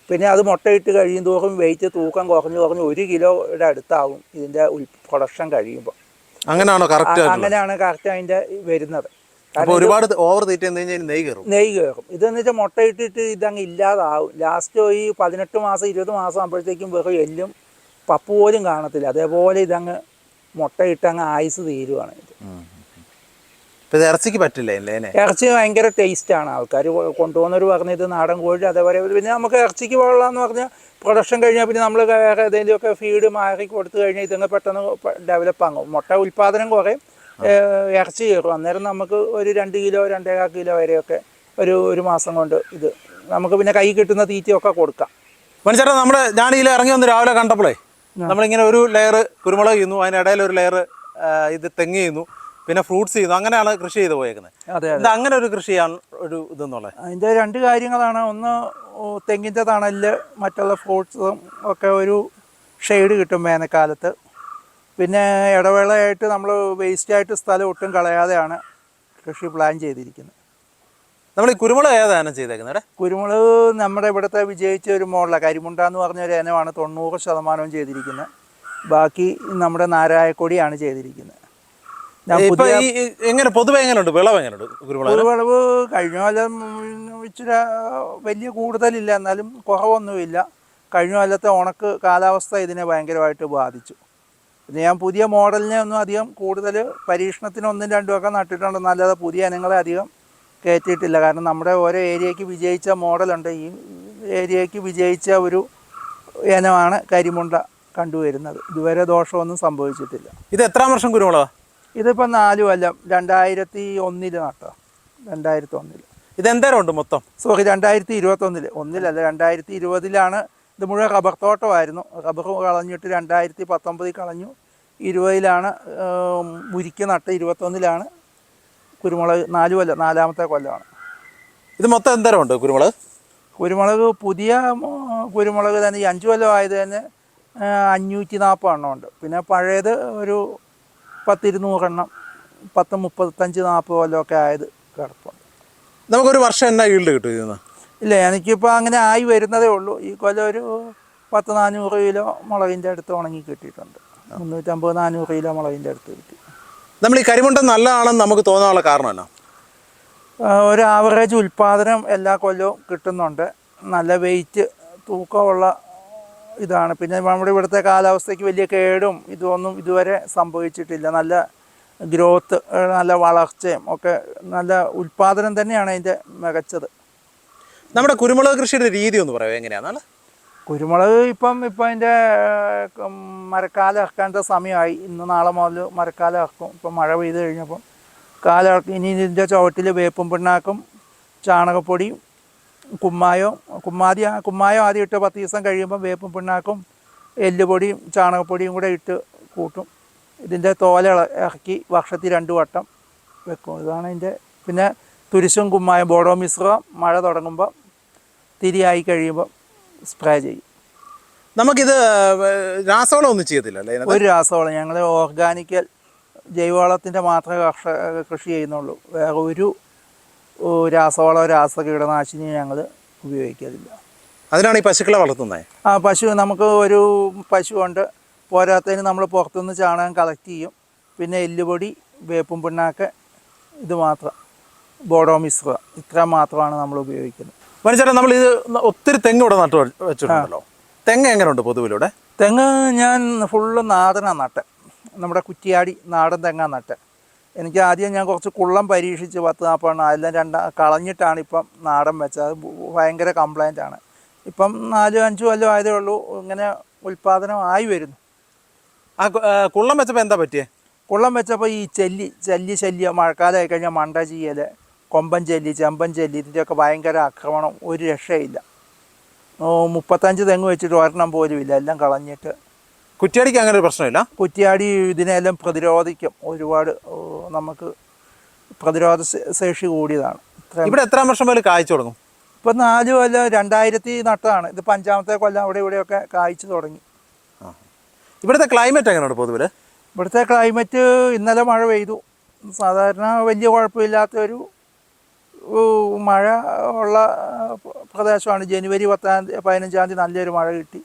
പിന്നെ അത് മുട്ടയിട്ട് കഴിയും തോറും വെയിറ്റ് തൂക്കം കുറഞ്ഞു കുറഞ്ഞ് ഒരു കിലോയുടെ അടുത്താവും ഇതിന്റെ ഉൽ പ്രൊഡക്ഷൻ കഴിയുമ്പോൾ. അങ്ങനെയാണോ കറക്റ്റ് അങ്ങനെയാണ് കറക്റ്റ് അതിന്റെ വരുന്നത്. ഒരുപാട് ഓവർ തീറ്റ നെയ് കയറും. നെയ് കയറും. ഇതെന്ന് വെച്ചാൽ മുട്ടയിട്ടിട്ട് ഇതങ്ങ് ഇല്ലാതാവും. ലാസ്റ്റ് ഈ പതിനെട്ട് മാസം ഇരുപത് മാസം ആകുമ്പോഴത്തേക്കും വെറും എല്ലും പപ്പ് പോലും കാണത്തില്ല. അതേപോലെ ഇതങ്ങ് മുട്ടയിട്ടങ്ങ് ആയുസ് തീരുവാണ് ഇത്. ഇത് ഇറച്ചിക്ക് പറ്റില്ല ഇറച്ചി ഭയങ്കര ടേസ്റ്റ് ആണ്. ആൾക്കാർ കൊണ്ടുപോകുന്നവർ പറഞ്ഞ ഇത് നാടൻ കോഴി അതേപോലെ പിന്നെ നമുക്ക് ഇറച്ചിക്ക് വെള്ളമെന്ന് പറഞ്ഞാൽ പ്രൊഡക്ഷൻ കഴിഞ്ഞാൽ പിന്നെ നമ്മൾ വേറെ ഏതെങ്കിലുമൊക്കെ ഫീഡ് മാറി കൊടുത്തു കഴിഞ്ഞാൽ ഇതങ്ങ് പെട്ടെന്ന് ഡെവലപ്പ് ആകും. മുട്ട ഉൽപ്പാദനം കുറയും. ഇറച്ചി കയറും. അന്നേരം നമുക്ക് ഒരു രണ്ട് കിലോ രണ്ടേകാൽ കിലോ വരെയൊക്കെ ഒരു ഒരു മാസം കൊണ്ട് ഇത് നമുക്ക് പിന്നെ കൈ കിട്ടുന്ന തീറ്റയൊക്കെ കൊടുക്കാം. മനുഷ്യരെ നമ്മുടെ ഞാൻ ഇതിൽ ഇറങ്ങി വന്ന് രാവിലെ കണ്ടപ്പോഴേ നമ്മളിങ്ങനെ ഒരു ലെയർ കുരുമുളക് ചെയ്യുന്നു അതിനിടയിൽ ഒരു ലെയർ ഇത് തെങ്ങ് ചെയ്യുന്നു. പിന്നെ ഫ്രൂട്ട്സ് ചെയ്തു. അങ്ങനെയാണ് കൃഷി ചെയ്തു പോയേക്കുന്നത്. അതെ ഇത് അങ്ങനെ ഒരു കൃഷിയാണ് ഒരു ഇതെന്നുള്ളത്. അതിന്റെ രണ്ട് കാര്യങ്ങളാണ്. ഒന്ന് തെങ്ങിന്റെ തണലിൽ മറ്റുള്ള ഫ്രൂട്ട്സും ഒക്കെ ഒരു ഷെയ്ഡ് കിട്ടും വേനൽക്കാലത്ത്. പിന്നെ ഇടവേളയായിട്ട് നമ്മൾ വേസ്റ്റായിട്ട് സ്ഥലം ഒട്ടും കളയാതെയാണ് കൃഷി പ്ലാൻ ചെയ്തിരിക്കുന്നത്. നമ്മൾ ഈ കുരുമുളക് ഏതാണ് ചെയ്തേക്കുന്നത് കുരുമുളക് നമ്മുടെ ഇവിടുത്തെ വിജയിച്ച ഒരു മോഡലാണ് കരിമുണ്ട എന്ന് പറഞ്ഞ ഒരു ഇനമാണ് തൊണ്ണൂറ് ശതമാനവും ചെയ്തിരിക്കുന്നത്. ബാക്കി നമ്മുടെ നാരായക്കൊടിയാണ് ചെയ്തിരിക്കുന്നത്. ഇപ്പൊ ഈ എങ്ങനെ പൊതുവെ എങ്ങനെയുണ്ട്? വിളവ് എങ്ങനെയുണ്ട് കുരുവിളവ് കഴിഞ്ഞ കൊല്ലം ഇച്ചിരി വലിയ കൂടുതലില്ല. എന്നാലും കുറവൊന്നുമില്ല. കഴിഞ്ഞ കൊല്ലത്തെ ഉണക്ക് കാലാവസ്ഥ ഇതിനെ ഭയങ്കരമായിട്ട് ബാധിച്ചു. പിന്നെ ഞാൻ പുതിയ മോഡലിനെ ഒന്നും അധികം കൂടുതൽ പരീക്ഷണത്തിന് ഒന്നും രണ്ടും ഒക്കെ നട്ടിട്ടുണ്ട്. അല്ലാതെ പുതിയ ഇനങ്ങളെ അധികം കയറ്റിയിട്ടില്ല. കാരണം നമ്മുടെ ഓരോ ഏരിയയ്ക്ക് വിജയിച്ച മോഡലുണ്ട്. ഈ ഏരിയയ്ക്ക് വിജയിച്ച ഒരു ഇനമാണ് കരിമുണ്ട കണ്ടുവരുന്നത്. ഇതുവരെ ദോഷമൊന്നും സംഭവിച്ചിട്ടില്ല. ഇത് എത്ര വർഷം കുരുമുളക് ഇതിപ്പോൾ നാല് കൊല്ലം രണ്ടായിരത്തി ഒന്നിൽ നട്ടോ? രണ്ടായിരത്തി ഒന്നിൽ ഇത് എന്തേരം ഉണ്ട് മൊത്തം? സോറി രണ്ടായിരത്തി ഇരുപത്തൊന്നിൽ ഒന്നിലല്ല രണ്ടായിരത്തി ഇരുപതിലാണ് ഇത് മുഴുവൻ റബ്ബർ തോട്ടമായിരുന്നു റബ്ബർ കളഞ്ഞിട്ട് രണ്ടായിരത്തി പത്തൊമ്പതിൽ കളഞ്ഞു. ഇരുപതിലാണ് മുരിക്ക നട്ട് ഇരുപത്തൊന്നിലാണ്. കുരുമുളക് നാല് കൊല്ലം നാലാമത്തെ കൊല്ലമാണ് ഇത് മൊത്തം എന്തേരം ഉണ്ട് കുരുമുളക്? കുരുമുളക് പുതിയ കുരുമുളക് തന്നെ ഈ അഞ്ച് കൊല്ലം ആയത് തന്നെ അഞ്ഞൂറ്റി നാൽപ്പത് എണ്ണം ഉണ്ട്. പിന്നെ പഴയത് ഒരു പത്തിരുന്നൂറെണ്ണം പത്ത് മുപ്പത്തഞ്ച് നാൽപ്പത് കൊല്ലമൊക്കെ ആയത് കിടപ്പുണ്ട്. നമുക്കൊരു വർഷം എന്നാ ഈൽഡ് കിട്ടും ഇതിന്ന്? ഇല്ല എനിക്കിപ്പോൾ അങ്ങനെ ആയി വരുന്നതേ ഉള്ളൂ. ഈ കൊല്ലം ഒരു പത്ത് നാനൂറ് കിലോ മുളകിന്റെ അടുത്ത് ഉണങ്ങി കിട്ടിയിട്ടുണ്ട്. മുന്നൂറ്റമ്പത് നാനൂറ് കിലോ മുളകിന്റെ അടുത്ത് കിട്ടി. നമ്മൾ ഈ കരിമുണ്ട നല്ലതാണെന്ന് നമുക്ക് തോന്നാനുള്ള കാരണം എന്നാ? ഒരു ആവറേജ് ഉൽപ്പാദനം എല്ലാ കൊല്ലവും കിട്ടുന്നുണ്ട്. നല്ല വെയിറ്റ് തൂക്കമുള്ള ഇതാണ്. പിന്നെ നമ്മുടെ ഇവിടുത്തെ കാലാവസ്ഥയ്ക്ക് വലിയ കേടും ഇതൊന്നും ഇതുവരെ സംഭവിച്ചിട്ടില്ല. നല്ല ഗ്രോത്ത് നല്ല വളർച്ചയും ഒക്കെ നല്ല ഉൽപ്പാദനം തന്നെയാണ് അതിന്റെ മികച്ചത്. നമ്മുടെ കുരുമുളക് കൃഷിയുടെ രീതി ഒന്ന് പറയാം എങ്ങനെയാണെന്നാണ് കുരുമുളക് ഇപ്പം ഇപ്പം അതിന്റെ മരക്കാലം ഇറക്കേണ്ട സമയമായി. ഇന്ന് നാളെ മുതൽ മരക്കാലം ഇറക്കും ഇപ്പം മഴ പെയ്ത് കഴിഞ്ഞപ്പം കാലം ഇറക്കും ഇനി ഇതിന്റെ ചുവട്ടിൽ വേപ്പും പിണ്ണാക്കും ചാണകപ്പൊടിയും കുമ്മായവും കുമ്മാതി കുമ്മായോ ആദ്യം ഇട്ട് പത്ത് ദിവസം കഴിയുമ്പോൾ വേപ്പും പിണ്ണാക്കും എല്ലുപൊടിയും ചാണകപ്പൊടിയും കൂടെ ഇട്ട് കൂട്ടും. ഇതിന്റെ തോല ഇറക്കി വർഷത്തിൽ രണ്ട് വട്ടം വെക്കും. ഇതാണ് ഇതിന്റെ പിന്നെ തുരിശും കുമ്മായും ബോഡോ മിശ്രം മഴ തുടങ്ങുമ്പോൾ തിരിയായി കഴിയുമ്പോൾ സ്പ്രേ ചെയ്യും. നമുക്കിത് രാസവളം ഒന്നും ചെയ്യത്തില്ല ഒരു രാസവളം ഞങ്ങൾ ഓർഗാനിക്കൽ ജൈവവളത്തിന്റെ മാത്രമേ കർഷ കൃഷി ചെയ്യുന്നുള്ളൂ. വേറെ ഒരു ഓ, രാസവളമോ രാസ കീടനാശിനിയോ ഞങ്ങൾ ഉപയോഗിക്കലില്ല അതിനാണ് ഈ പശുക്കളെ വളർത്തുന്നത് ആ പശു നമുക്ക് ഒരു പശു ഉണ്ട്. പോരാത്തതിന് നമ്മൾ പുറത്തുനിന്ന് ചാണകം കളക്ട് ചെയ്യും. പിന്നെ എല്ലുപൊടി വേപ്പും പിണ്ണാക്ക് ഇത് മാത്രം. ബോഡോ മിശ്ര ഇത്ര മാത്രമാണ് നമ്മൾ ഉപയോഗിക്കുന്നത്. മനുഷ്യരെ നമ്മൾ ഇത് ഒത്തിരി തെങ്ങ് ഇവിടെ നട്ട് വെച്ചിട്ടുണ്ടല്ലോ. തെങ്ങ് എങ്ങനെയുണ്ട് പൊതുവിലൂടെ? തെങ്ങ് ഞാൻ ഫുള്ള് നാടനാണ് നട്ടെ. നമ്മുടെ കുറ്റിയാടി നാടൻ തെങ്ങാണ് നട്ടെ. എനിക്ക് ആദ്യം ഞാൻ കുറച്ച് കുള്ളം പരീക്ഷിച്ച് പത്ത് നാൽപ്പതെണ്ണം അതെല്ലാം രണ്ട കളഞ്ഞിട്ടാണ് ഇപ്പം നാടൻ വെച്ചത്. അത് ഭയങ്കര കംപ്ലൈന്റ് ആണ്. ഇപ്പം നാലും അഞ്ചും കൊല്ലം ആയതേ ഉള്ളൂ. ഇങ്ങനെ ഉൽപ്പാദനം ആയി വരുന്നു. ആ കുള്ളം വെച്ചപ്പോൾ എന്താ പറ്റിയേ? കുള്ളം വെച്ചപ്പോൾ ഈ ചെല്ലി ചെല്ലി ശല്യം മഴക്കാലമായി കഴിഞ്ഞാൽ മണ്ട ചെയ്യൽ കൊമ്പൻ ചെല്ലി ചെമ്പൻ ചെല്ലി ഇതിന്റെയൊക്കെ ഭയങ്കര ആക്രമണം ഒരു രക്ഷയില്ല. മുപ്പത്തഞ്ച് തെങ്ങ് വെച്ചിട്ട് ഒരെണ്ണം പോലും ഇല്ല. എല്ലാം കളഞ്ഞിട്ട് കുറ്റിയാടിക്ക് അങ്ങനെ ഒരു പ്രശ്നമില്ല. കുറ്റിയാടി ഇതിനെല്ലാം പ്രതിരോധിക്കും. ഒരുപാട് നമുക്ക് പ്രതിരോധ ശേഷി കൂടിയതാണ്. ഇവിടെ എത്ര വർഷം മുതൽ കായ്ച്ചു തുടങ്ങും? ഇപ്പം നാല് കൊല്ലം രണ്ടായിരത്തി നട്ടതാണ്. ഇത് അഞ്ചാമത്തെ കൊല്ലം അവിടെ ഇവിടെയൊക്കെ കായ്ച്ചു തുടങ്ങി. ഇവിടുത്തെ ക്ലൈമറ്റ് എങ്ങനെയാണ് പൊതുവേ? ഇവിടുത്തെ ക്ലൈമറ്റ് ഇന്നലെ മഴ പെയ്തു. സാധാരണ വലിയ കുഴപ്പമില്ലാത്തൊരു മഴ ഉള്ള പ്രദേശമാണ്. ജനുവരി പത്താം തീയതി പതിനഞ്ചാം തീയതി നല്ലൊരു മഴ കിട്ടി.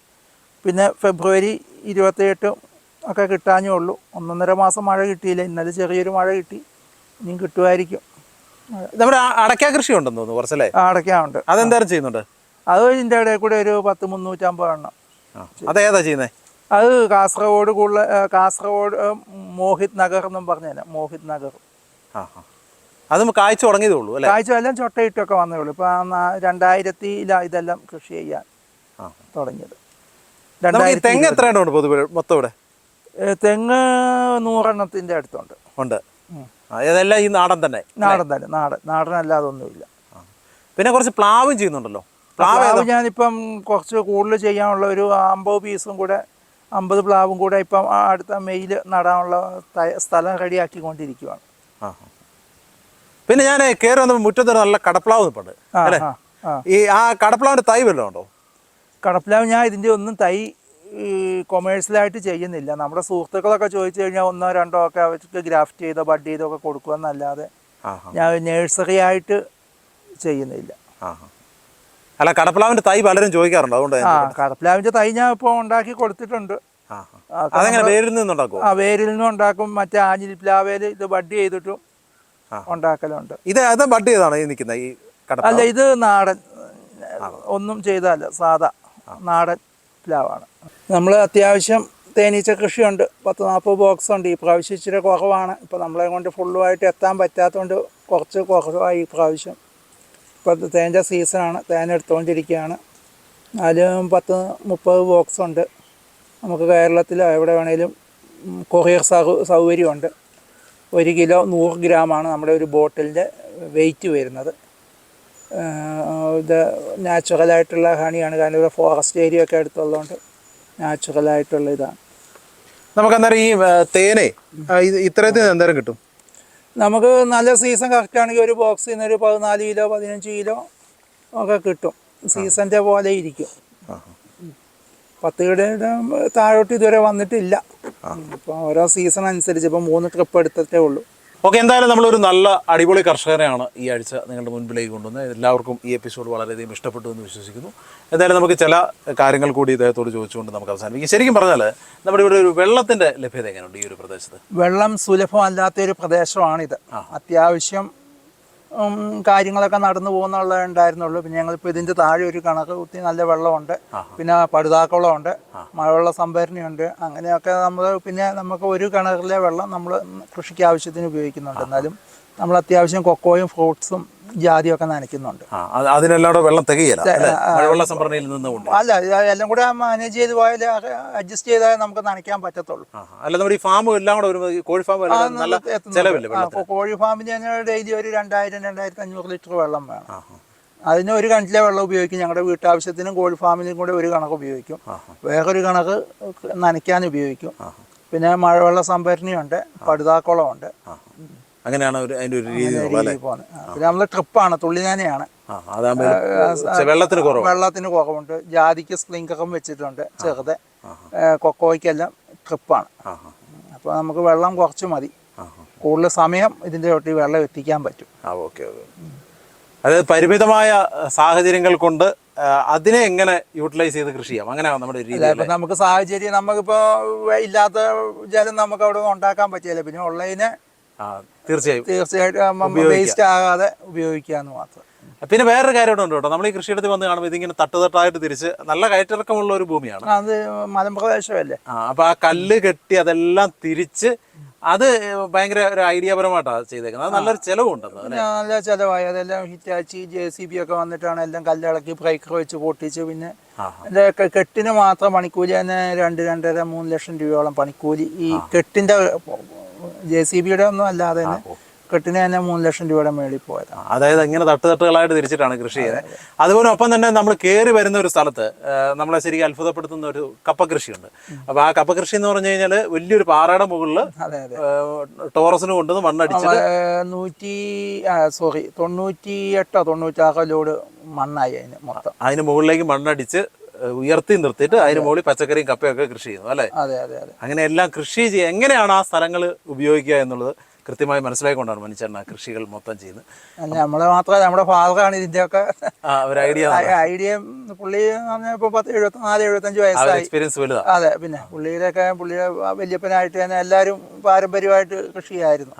പിന്നെ ഫെബ്രുവരി ഇരുപത്തിയെട്ടും ഒക്കെ കിട്ടാഞ്ഞേ ഉള്ളൂ. ഒന്നൊന്നര മാസം മഴ കിട്ടിയില്ല. ഇന്നലെ ചെറിയൊരു മഴ കിട്ടി. ഇനിയും കിട്ടുമായിരിക്കും. നമ്മുടെ അടയ്ക്ക കൃഷി ഉണ്ടെന്ന് തോന്നുന്നു കുറച്ചല്ലേ ആ, അടയ്ക്കാനുണ്ട് അതെന്തായാലും ചെയ്യുന്നുണ്ട്. അത് ഇതിന്റെ ഇടയിൽ കൂടെ ഒരു പത്ത് മുന്നൂറ്റമ്പത് എണ്ണം. അതേതാ ചെയ്യുന്നത് അത് കാസർഗോഡ് കൂടുതൽ കാസർഗോഡ് മോഹിത് നഗർ എന്നും പറഞ്ഞുതരാം മോഹിത് നഗർ. അത് കായ്ച്ചു തുടങ്ങിയതേ ഉള്ളൂ അല്ലേ? കാഴ്ച എല്ലാം ചൊട്ടയിട്ടൊക്കെ വന്നേ ഉള്ളൂ. ഇപ്പം രണ്ടായിരത്തിയിലാണ് ഇതെല്ലാം കൃഷി ചെയ്യാൻ. തുടങ്ങിയത്. രണ്ടായിരത്തി തെങ്ങ് എത്ര എണ്ണമുണ്ട് പൊതുവെ മൊത്തം ഇവിടെ? തെങ്ങ് നൂറെണ്ണത്തിന്റെ അടുത്തുണ്ട്. ഉണ്ട്. അതെല്ലാം ഇതെല്ലാം ഈ നാടൻ തന്നെ നാടൻ തന്നെ നാടൻ അല്ലാതെ ഒന്നുമില്ല പിന്നെ കുറച്ച് പ്ലാവും ചെയ്യുന്നുണ്ടല്ലോ. പ്ലാവ് ഞാനിപ്പം കുറച്ച് കൂടുതൽ ചെയ്യാനുള്ള ഒരു അമ്പത് പീസും കൂടെ അമ്പത് പ്ലാവും കൂടെ ഇപ്പം അടുത്ത മെയിൽ നടാനുള്ള സ്ഥലം റെഡിയാക്കിക്കൊണ്ടിരിക്കുകയാണ്. പിന്നെ ഞാൻ കയറി വന്നപ്പോൾ മുറ്റത്തൊരു നല്ല കടപ്ലാവ് നിൽപ്പുണ്ട് അല്ലേ? ഈ ആ കടപ്ലാവിന്റെ തൈ വല്ലതും ഉണ്ടോ? കടപ്പിലാവ്. ഞാൻ ഇതിന്റെ ഒന്നും തൈ കൊമേഴ്സ്യലായിട്ട് ചെയ്യുന്നില്ല. നമ്മുടെ സുഹൃത്തുക്കളൊക്കെ ചോദിച്ചു കഴിഞ്ഞാൽ ഒന്നോ രണ്ടോ ഒക്കെ അവർക്ക് ഗ്രാഫ്റ്റ് ചെയ്തോ ബഡ് ചെയ്തോ ഒക്കെ കൊടുക്കുമെന്നല്ലാതെ ആ ആ, ഞാൻ നേഴ്സറി ആയിട്ട് ചെയ്യുന്നില്ല. അല്ല കടപ്ലാവിന്റെ തൈ പലരും ചോദിക്കാറുണ്ട്. അതുകൊണ്ട് ആ കടപ്പിലാവിന്റെ തൈ ഞാൻ ഇപ്പോൾ ഉണ്ടാക്കി കൊടുത്തിട്ടുണ്ട്. അതെങ്ങനെ വേരിൽ ആ വേരിൽ നിന്നും ഉണ്ടാക്കും. മറ്റേ ആഞ്ഞിലിപ്പിലാവേൽ ഇത് ബഡ് ചെയ്തിട്ടും ഉണ്ടാക്കലുണ്ട്. ഇത് അത് ബഡ് ചെയ്താണ് ഈ നിൽക്കുന്നത് ഈ അല്ല ഇത് നാടൻ. ഒന്നും ചെയ്തതല്ല സാധാ. നാടൻ പ്ലാവാണ്. നമ്മൾ അത്യാവശ്യം തേനീച്ച കൃഷിയുണ്ട്. പത്ത് നാൽപ്പത് ബോക്സ് ഉണ്ട് ഈ പ്രാവശ്യം ഇച്ചിരി കുറവാണ്. ഇപ്പോൾ നമ്മളെ കൊണ്ട് ഫുള്ളുമായിട്ട് എത്താൻ പറ്റാത്തതുകൊണ്ട് കുറച്ച് കുറവായി ഈ പ്രാവശ്യം. ഇപ്പോൾ തേന്റെ സീസണാണ്. തേൻ എടുത്തുകൊണ്ടിരിക്കുകയാണ് അതിലും പത്ത് മുപ്പത് ബോക്സ് ഉണ്ട് നമുക്ക് കേരളത്തിൽ എവിടെ വേണേലും കൊറിയർ സൗകര്യമുണ്ട്. ഒരു കിലോ നൂറ് ഗ്രാമാണ് നമ്മുടെ ഒരു ബോട്ടിലിന്റെ വെയിറ്റ് വരുന്നത്. ഇത് നാച്ചുറലായിട്ടുള്ള ഹണിയാണ്. കാരണം ഇവിടെ ഫോറസ്റ്റ് ഏരിയ ഒക്കെ അടുത്തുള്ളതുകൊണ്ട് നാച്ചുറലായിട്ടുള്ള ഇതാണ്. നമുക്ക് അന്നേരം ഈ തേനെ ഇത്രയത്തിന് എന്തേരം കിട്ടും? നമുക്ക് നല്ല സീസൺ കറക്റ്റ് ആണെങ്കിൽ ഒരു ബോക്സ് നിന്ന് ഒരു പതിനാല് കിലോ പതിനഞ്ച് കിലോ ഒക്കെ കിട്ടും. സീസണിന്റെ പോലെ ഇരിക്കും. പത്ത് കിലോയുടെ താഴോട്ട് ഇതുവരെ വന്നിട്ടില്ല. ഇപ്പോൾ ഓരോ സീസൺ അനുസരിച്ച് ഇപ്പോൾ മൂന്ന് ട്രിപ്പ് എടുത്തിട്ടേ ഉള്ളൂ. ഓക്കെ എന്തായാലും നമ്മളൊരു നല്ല അടിപൊളി കർഷകനെയാണ് ഈ ആഴ്ച നിങ്ങളുടെ മുൻപിലേക്ക് കൊണ്ടുവന്നത്. എല്ലാവർക്കും ഈ എപ്പിസോഡ് വളരെയധികം ഇഷ്ടപ്പെട്ടു എന്ന് വിശ്വസിക്കുന്നു. എന്തായാലും നമുക്ക് ചില കാര്യങ്ങൾ കൂടി ഇദ്ദേഹത്തോട് ചോദിച്ചുകൊണ്ട് നമുക്ക് അവസാനിപ്പിക്കാം. ശരിക്കും പറഞ്ഞാൽ നമ്മുടെ ഇവിടെ ഒരു വെള്ളത്തിന്റെ ലഭ്യത എങ്ങനെയുണ്ട് ഈ ഒരു പ്രദേശത്ത്? വെള്ളം സുലഭമല്ലാത്തൊരു പ്രദേശമാണിത്. അത്യാവശ്യം കാര്യങ്ങളൊക്കെ നടന്നു പോകുന്നുള്ള ഉണ്ടായിരുന്നുള്ളൂ. പിന്നെ ഞങ്ങളിപ്പോൾ ഇതിന്റെ താഴെ ഒരു കണക്ക് കുത്തി നല്ല വെള്ളമുണ്ട്. പിന്നെ പടുതാക്കുളമുണ്ട്. മഴവെള്ള സംഭരണിയുണ്ട്. അങ്ങനെയൊക്കെ നമ്മൾ പിന്നെ നമുക്ക് ഒരു കിണറിലെ വെള്ളം നമ്മൾ കൃഷിക്ക് ആവശ്യത്തിന് ഉപയോഗിക്കുന്നുണ്ട്. എന്നാലും നമ്മൾ അത്യാവശ്യം കൊക്കോയും ഫ്രൂട്ട്സും ജാതിയൊക്കെ നനയ്ക്കുന്നുണ്ട്. അതിനെല്ലാം വെള്ളം തികയില്ല മഴവെള്ള സംഭരണിയിൽ നിന്നുകൊണ്ട്. അല്ല എല്ലാം കൂടെ മാനേജ് ചെയ്ത് പോയാൽ അഡ്ജസ്റ്റ് ചെയ്താൽ നമുക്ക് നനയ്ക്കാൻ പറ്റത്തുള്ളൂ. അല്ല നമ്മുടെ ഈ ഫാമും എല്ലാം കൂടെ വരുമ്പോൾ കോഴി ഫാം നല്ല. ചിലവില്ല കോഴി ഫാമിന് തന്നെ ഡെയിലി ഒരു രണ്ടായിരം രണ്ടായിരത്തി അഞ്ഞൂറ് ലിറ്റർ വെള്ളം വേണം. അതിന് ഒരു കണക്കിലെ വെള്ളം ഉപയോഗിക്കും. ഞങ്ങളുടെ വീട്ടാവശ്യത്തിനും കോഴി ഫാമിനും കൂടെ ഒരു കണക്ക് ഉപയോഗിക്കും. വേറൊരു കണക്ക് നനയ്ക്കാൻ ഉപയോഗിക്കും. പിന്നെ മഴവെള്ള സംഭരണിയുണ്ട് പടുതാക്കുളമുണ്ട്. അങ്ങനെയാണ് ഒരു അതിന്റെ ഒരു രീതി പിന്നെ ട്രിപ്പാണ് അതാകുമ്പോൾ വെള്ളത്തിന് കുറവ്. വെള്ളത്തിന് കുറവുണ്ട്. ജാതിക്ക് സ്പ്രിങ്കറും വെച്ചിട്ടുണ്ട് ചെറുത്. കൊക്കോയ്ക്കെല്ലാം ട്രിപ്പാണ്. അപ്പോൾ നമുക്ക് വെള്ളം കുറച്ച് മതി. കൂടുതൽ സമയം ഇതിന്റെ തൊട്ടി വെള്ളം എത്തിക്കാൻ പറ്റും. ആ ഓക്കെ ഓക്കെ. അതായത് പരിമിതമായ സാഹചര്യങ്ങൾ കൊണ്ട് അതിനെ എങ്ങനെ യൂട്ടിലൈസ് ചെയ്ത് കൃഷി ചെയ്യാം? അങ്ങനെയാണ് നമ്മുടെ രീതി നമുക്ക് സാഹചര്യം നമുക്കിപ്പോൾ ഇല്ലാത്ത ജലം നമുക്ക് അവിടെ ഉണ്ടാക്കാൻ പറ്റില്ല. പിന്നെ ഉള്ളതിനെ തീർച്ചയായും. തീർച്ചയായിട്ടും വേസ്റ്റ് ആകാതെ ഉപയോഗിക്കുക എന്ന് മാത്രം പിന്നെ വേറൊരു കാര്യം കൂടെ ഉണ്ട് കേട്ടോ. നമ്മൾ ഈ കൃഷിയിടത്തിൽ വന്ന് കാണുമ്പോൾ ഇതിങ്ങനെ തട്ടുതട്ടായിട്ട് തിരിച്ച് നല്ല കയറ്റിറക്കമുള്ള ഒരു ഭൂമിയാണ്. അത് മലമ്പ്രദേശമല്ലേ? ആ അപ്പൊ ആ കല്ല് കെട്ടി അതെല്ലാം തിരിച്ച് അത് ഭയങ്കര ഒരു ഐഡിയാപരമായിട്ടാണ് ചെയ്തേക്കുന്നത്. അത് നല്ലൊരു ചെലവുണ്ടെന്ന് നല്ല ചെലവായി. അതെല്ലാം ഹിറ്റാച്ചി ജെ സി ബി ഒക്കെ വന്നിട്ടാണ് എല്ലാം കല്ലിളക്കി ബ്രേക്കർ വെച്ച് പൊട്ടിച്ച് പിന്നെ കെട്ടിന് മാത്രം പണിക്കൂലി തന്നെ രണ്ട് രണ്ടര മൂന്ന് ലക്ഷം രൂപയോളം പണിക്കൂലി. ഈ കെട്ടിന്റെ ജെ സി ബിയുടെ ഒന്നും അല്ലാതെ തന്നെ കെട്ടിന് തന്നെ മൂന്ന് ലക്ഷം രൂപയുടെ മേളിൽ പോയത് അതായത് ഇങ്ങനെ തട്ടുതട്ടുകളായിട്ട് തിരിച്ചിട്ടാണ് കൃഷി ചെയ്യുന്നത്. അതുപോലെ ഒപ്പം തന്നെ നമ്മൾ കയറി വരുന്ന ഒരു സ്ഥലത്ത് നമ്മളെ ശരിക്കും അത്ഭുതപ്പെടുത്തുന്ന ഒരു കപ്പ കൃഷിയുണ്ട് അപ്പൊ ആ കപ്പ കൃഷി എന്ന് പറഞ്ഞു കഴിഞ്ഞാൽ വലിയൊരു പാറയുടെ മുകളിൽ ടോറസിന് കൊണ്ടുവന്ന് മണ്ണടിച്ച് നൂറ്റി സോറി തൊണ്ണൂറ്റി എട്ടോ തൊണ്ണൂറ്റാറോ ലോഡ് മണ്ണായി അതിന് മൊത്തം. അതിന് മുകളിലേക്ക് മണ്ണടിച്ച് ഉയർത്തി നിർത്തിയിട്ട് അതിന് മുകളിൽ പച്ചക്കറിയും കപ്പയൊക്കെ കൃഷി ചെയ്യുന്നു അല്ലേ? അതെ അതെ അതെ. അങ്ങനെ എല്ലാം കൃഷി ചെയ്യുക എങ്ങനെയാണ് ആ സ്ഥലങ്ങൾ ഉപയോഗിക്കുക എന്നുള്ളത് കൃത്യമായി മനസ്സിലായിക്കൊണ്ടാണ് മനുഷ്യൻ കൃഷികൾ മൊത്തം ചെയ്യുന്നത്. നമ്മളെ മാത്രമല്ല നമ്മുടെ ഫാദറാണ് ഇതിന്റെയൊക്കെ ഒരു ഐഡിയ ഐഡിയ പുള്ളി ഇപ്പോൾ പത്ത് എഴുപത്തിനാല് എഴുപത്തഞ്ച് വയസ്സായി. എക്സ്പീരിയൻസ് വലുതാണ് അതെ പിന്നെ പുള്ളിയിലൊക്കെ പുള്ളിയുടെ വല്യപ്പനായിട്ട് തന്നെ എല്ലാവരും പാരമ്പര്യമായിട്ട് കൃഷി ചെയ്യായിരുന്നു.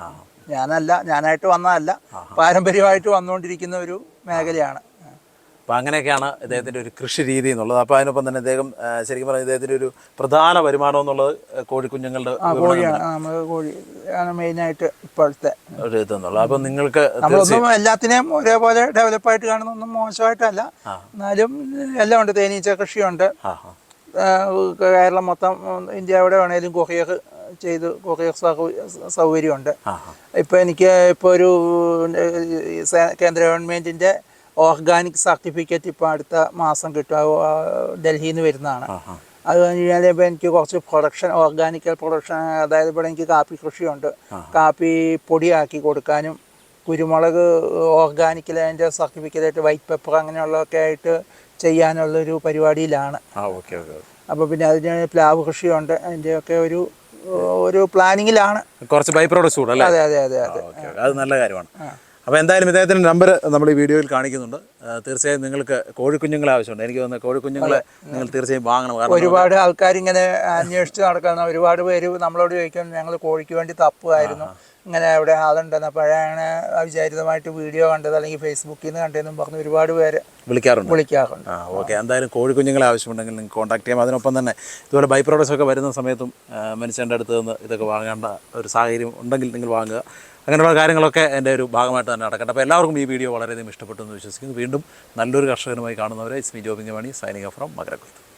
ഞാനല്ല ഞാനായിട്ട് വന്നതല്ല പാരമ്പര്യമായിട്ട് വന്നുകൊണ്ടിരിക്കുന്ന ഒരു മേഖലയാണ്. അപ്പോൾ അങ്ങനെയൊക്കെയാണ് ഇദ്ദേഹത്തിന്റെ ഒരു കൃഷി രീതി എന്നുള്ളത്. അപ്പോൾ അതിനൊപ്പം തന്നെ അദ്ദേഹം ശരിക്കും പറഞ്ഞാൽ ഇദ്ദേഹത്തിന്റെ ഒരു പ്രധാന വരുമാനം എന്നുള്ളത് കോഴിക്കുഞ്ഞുങ്ങളുടെ കോഴി ആണ് മെയിനായിട്ട് ഇപ്പോഴത്തെ ഒരു ഇതെന്നുള്ളത് അപ്പോൾ നിങ്ങൾക്ക് നമ്മളൊന്നും എല്ലാത്തിനെയും ഒരേപോലെ ഡെവലപ്പായിട്ട് കാണുന്നൊന്നും മോശമായിട്ടല്ല. എന്നാലും എല്ലാം ഉണ്ട്. തേനീച്ച കൃഷിയുണ്ട്. കേരളം മൊത്തം ഇന്ത്യ എവിടെ വേണേലും കുഹയൊക്കെ ചെയ്ത് കൊറിയർ സൗകര്യമുണ്ട്. ഇപ്പം ഇപ്പോൾ എനിക്ക് ഇപ്പോൾ ഒരു കേന്ദ്ര ഗവൺമെന്റിന്റെ ഓർഗാനിക് സർട്ടിഫിക്കറ്റ് ഇപ്പോൾ അടുത്ത മാസം കിട്ടും. ഡൽഹിയിൽ നിന്ന് വരുന്നതാണ്. അത് കഴിഞ്ഞ് കഴിഞ്ഞാൽ ഇപ്പോൾ എനിക്ക് കുറച്ച് പ്രൊഡക്ഷൻ ഓർഗാനിക്കൽ പ്രൊഡക്ഷൻ അതായത് ഇവിടെ എനിക്ക് കാപ്പി കൃഷിയുണ്ട്. കാപ്പി പൊടിയാക്കി കൊടുക്കാനും കുരുമുളക് ഓർഗാനിക്കൽ അതിന്റെ സർട്ടിഫിക്കറ്റായിട്ട് വൈറ്റ് പെപ്പർ അങ്ങനെയുള്ളതൊക്കെ ആയിട്ട് ചെയ്യാനുള്ളൊരു പരിപാടിയിലാണ്. അപ്പോൾ പിന്നെ അതിന് പ്ലാവ് കൃഷിയുണ്ട്. അതിന്റെയൊക്കെ ഒരു ഒരു പ്ലാനിങ്ങിലാണ് കുറച്ച് ബൈ പ്രോഡക്ട്സ് അതെ അതെ അതെ അതെ. അത് നല്ല കാര്യമാണ്. അപ്പോൾ എന്തായാലും ഇദ്ദേഹത്തിന്റെ നമ്പർ നമ്മൾ ഈ വീഡിയോയിൽ കാണിക്കുന്നുണ്ട്. തീർച്ചയായും നിങ്ങൾക്ക് കോഴിക്കുഞ്ഞുങ്ങളെ ആവശ്യമുണ്ട്. എനിക്ക് തോന്നുന്നത് കോഴിക്കുഞ്ഞുങ്ങളെ നിങ്ങൾ തീർച്ചയായും വാങ്ങണം. കാരണം ഒരുപാട് ആൾക്കാർ ഇങ്ങനെ അന്വേഷിച്ച് നടക്കുന്ന ഒരുപാട് പേര് നമ്മളോട് ചോദിക്കും ഞങ്ങൾ കോഴിക്ക് വേണ്ടി തപ്പുമായിരുന്നു. ഇങ്ങനെ അവിടെ ആളുണ്ടെന്ന്. അപ്പോഴാണ് അവിചാരിതമായിട്ട് വീഡിയോ കണ്ടത് അല്ലെങ്കിൽ ഫേസ്ബുക്കിൽ നിന്ന് കണ്ടതെന്നും പറഞ്ഞ് ഒരുപാട് പേര് വിളിക്കാറുണ്ട്. വിളിക്കാറുണ്ട്. ആ ഓക്കെ എന്തായാലും കോഴിക്കുഞ്ഞുങ്ങളെ ആവശ്യമുണ്ടെങ്കിൽ നിങ്ങൾക്ക് കോൺടാക്ട് ചെയ്യാം. അതിനൊപ്പം തന്നെ ഇതുപോലെ ബൈ പ്രോഡക്ട്സ് ഒക്കെ വരുന്ന സമയത്തും മനുഷ്യന്റെ അടുത്ത് നിന്ന് ഇതൊക്കെ വാങ്ങേണ്ട ഒരു സാഹചര്യം ഉണ്ടെങ്കിൽ നിങ്ങൾ വാങ്ങുക. അങ്ങനെയുള്ള കാര്യങ്ങളൊക്കെ എന്റെ ഒരു ഭാഗമായിട്ട് തന്നെ നടക്കട്ടെ. അപ്പോൾ എല്ലാവർക്കും ഈ വീഡിയോ വളരെയധികം ഇഷ്ടപ്പെട്ടു എന്ന് വിശ്വസിക്കുന്നു. വീണ്ടും നല്ലൊരു കർഷകനുമായി കാണുന്നവരെ ഇസ്മി ജോബിംഗ് മണി സൈനിങ് ഫ്രം മകരക്കൊയ്ത്ത്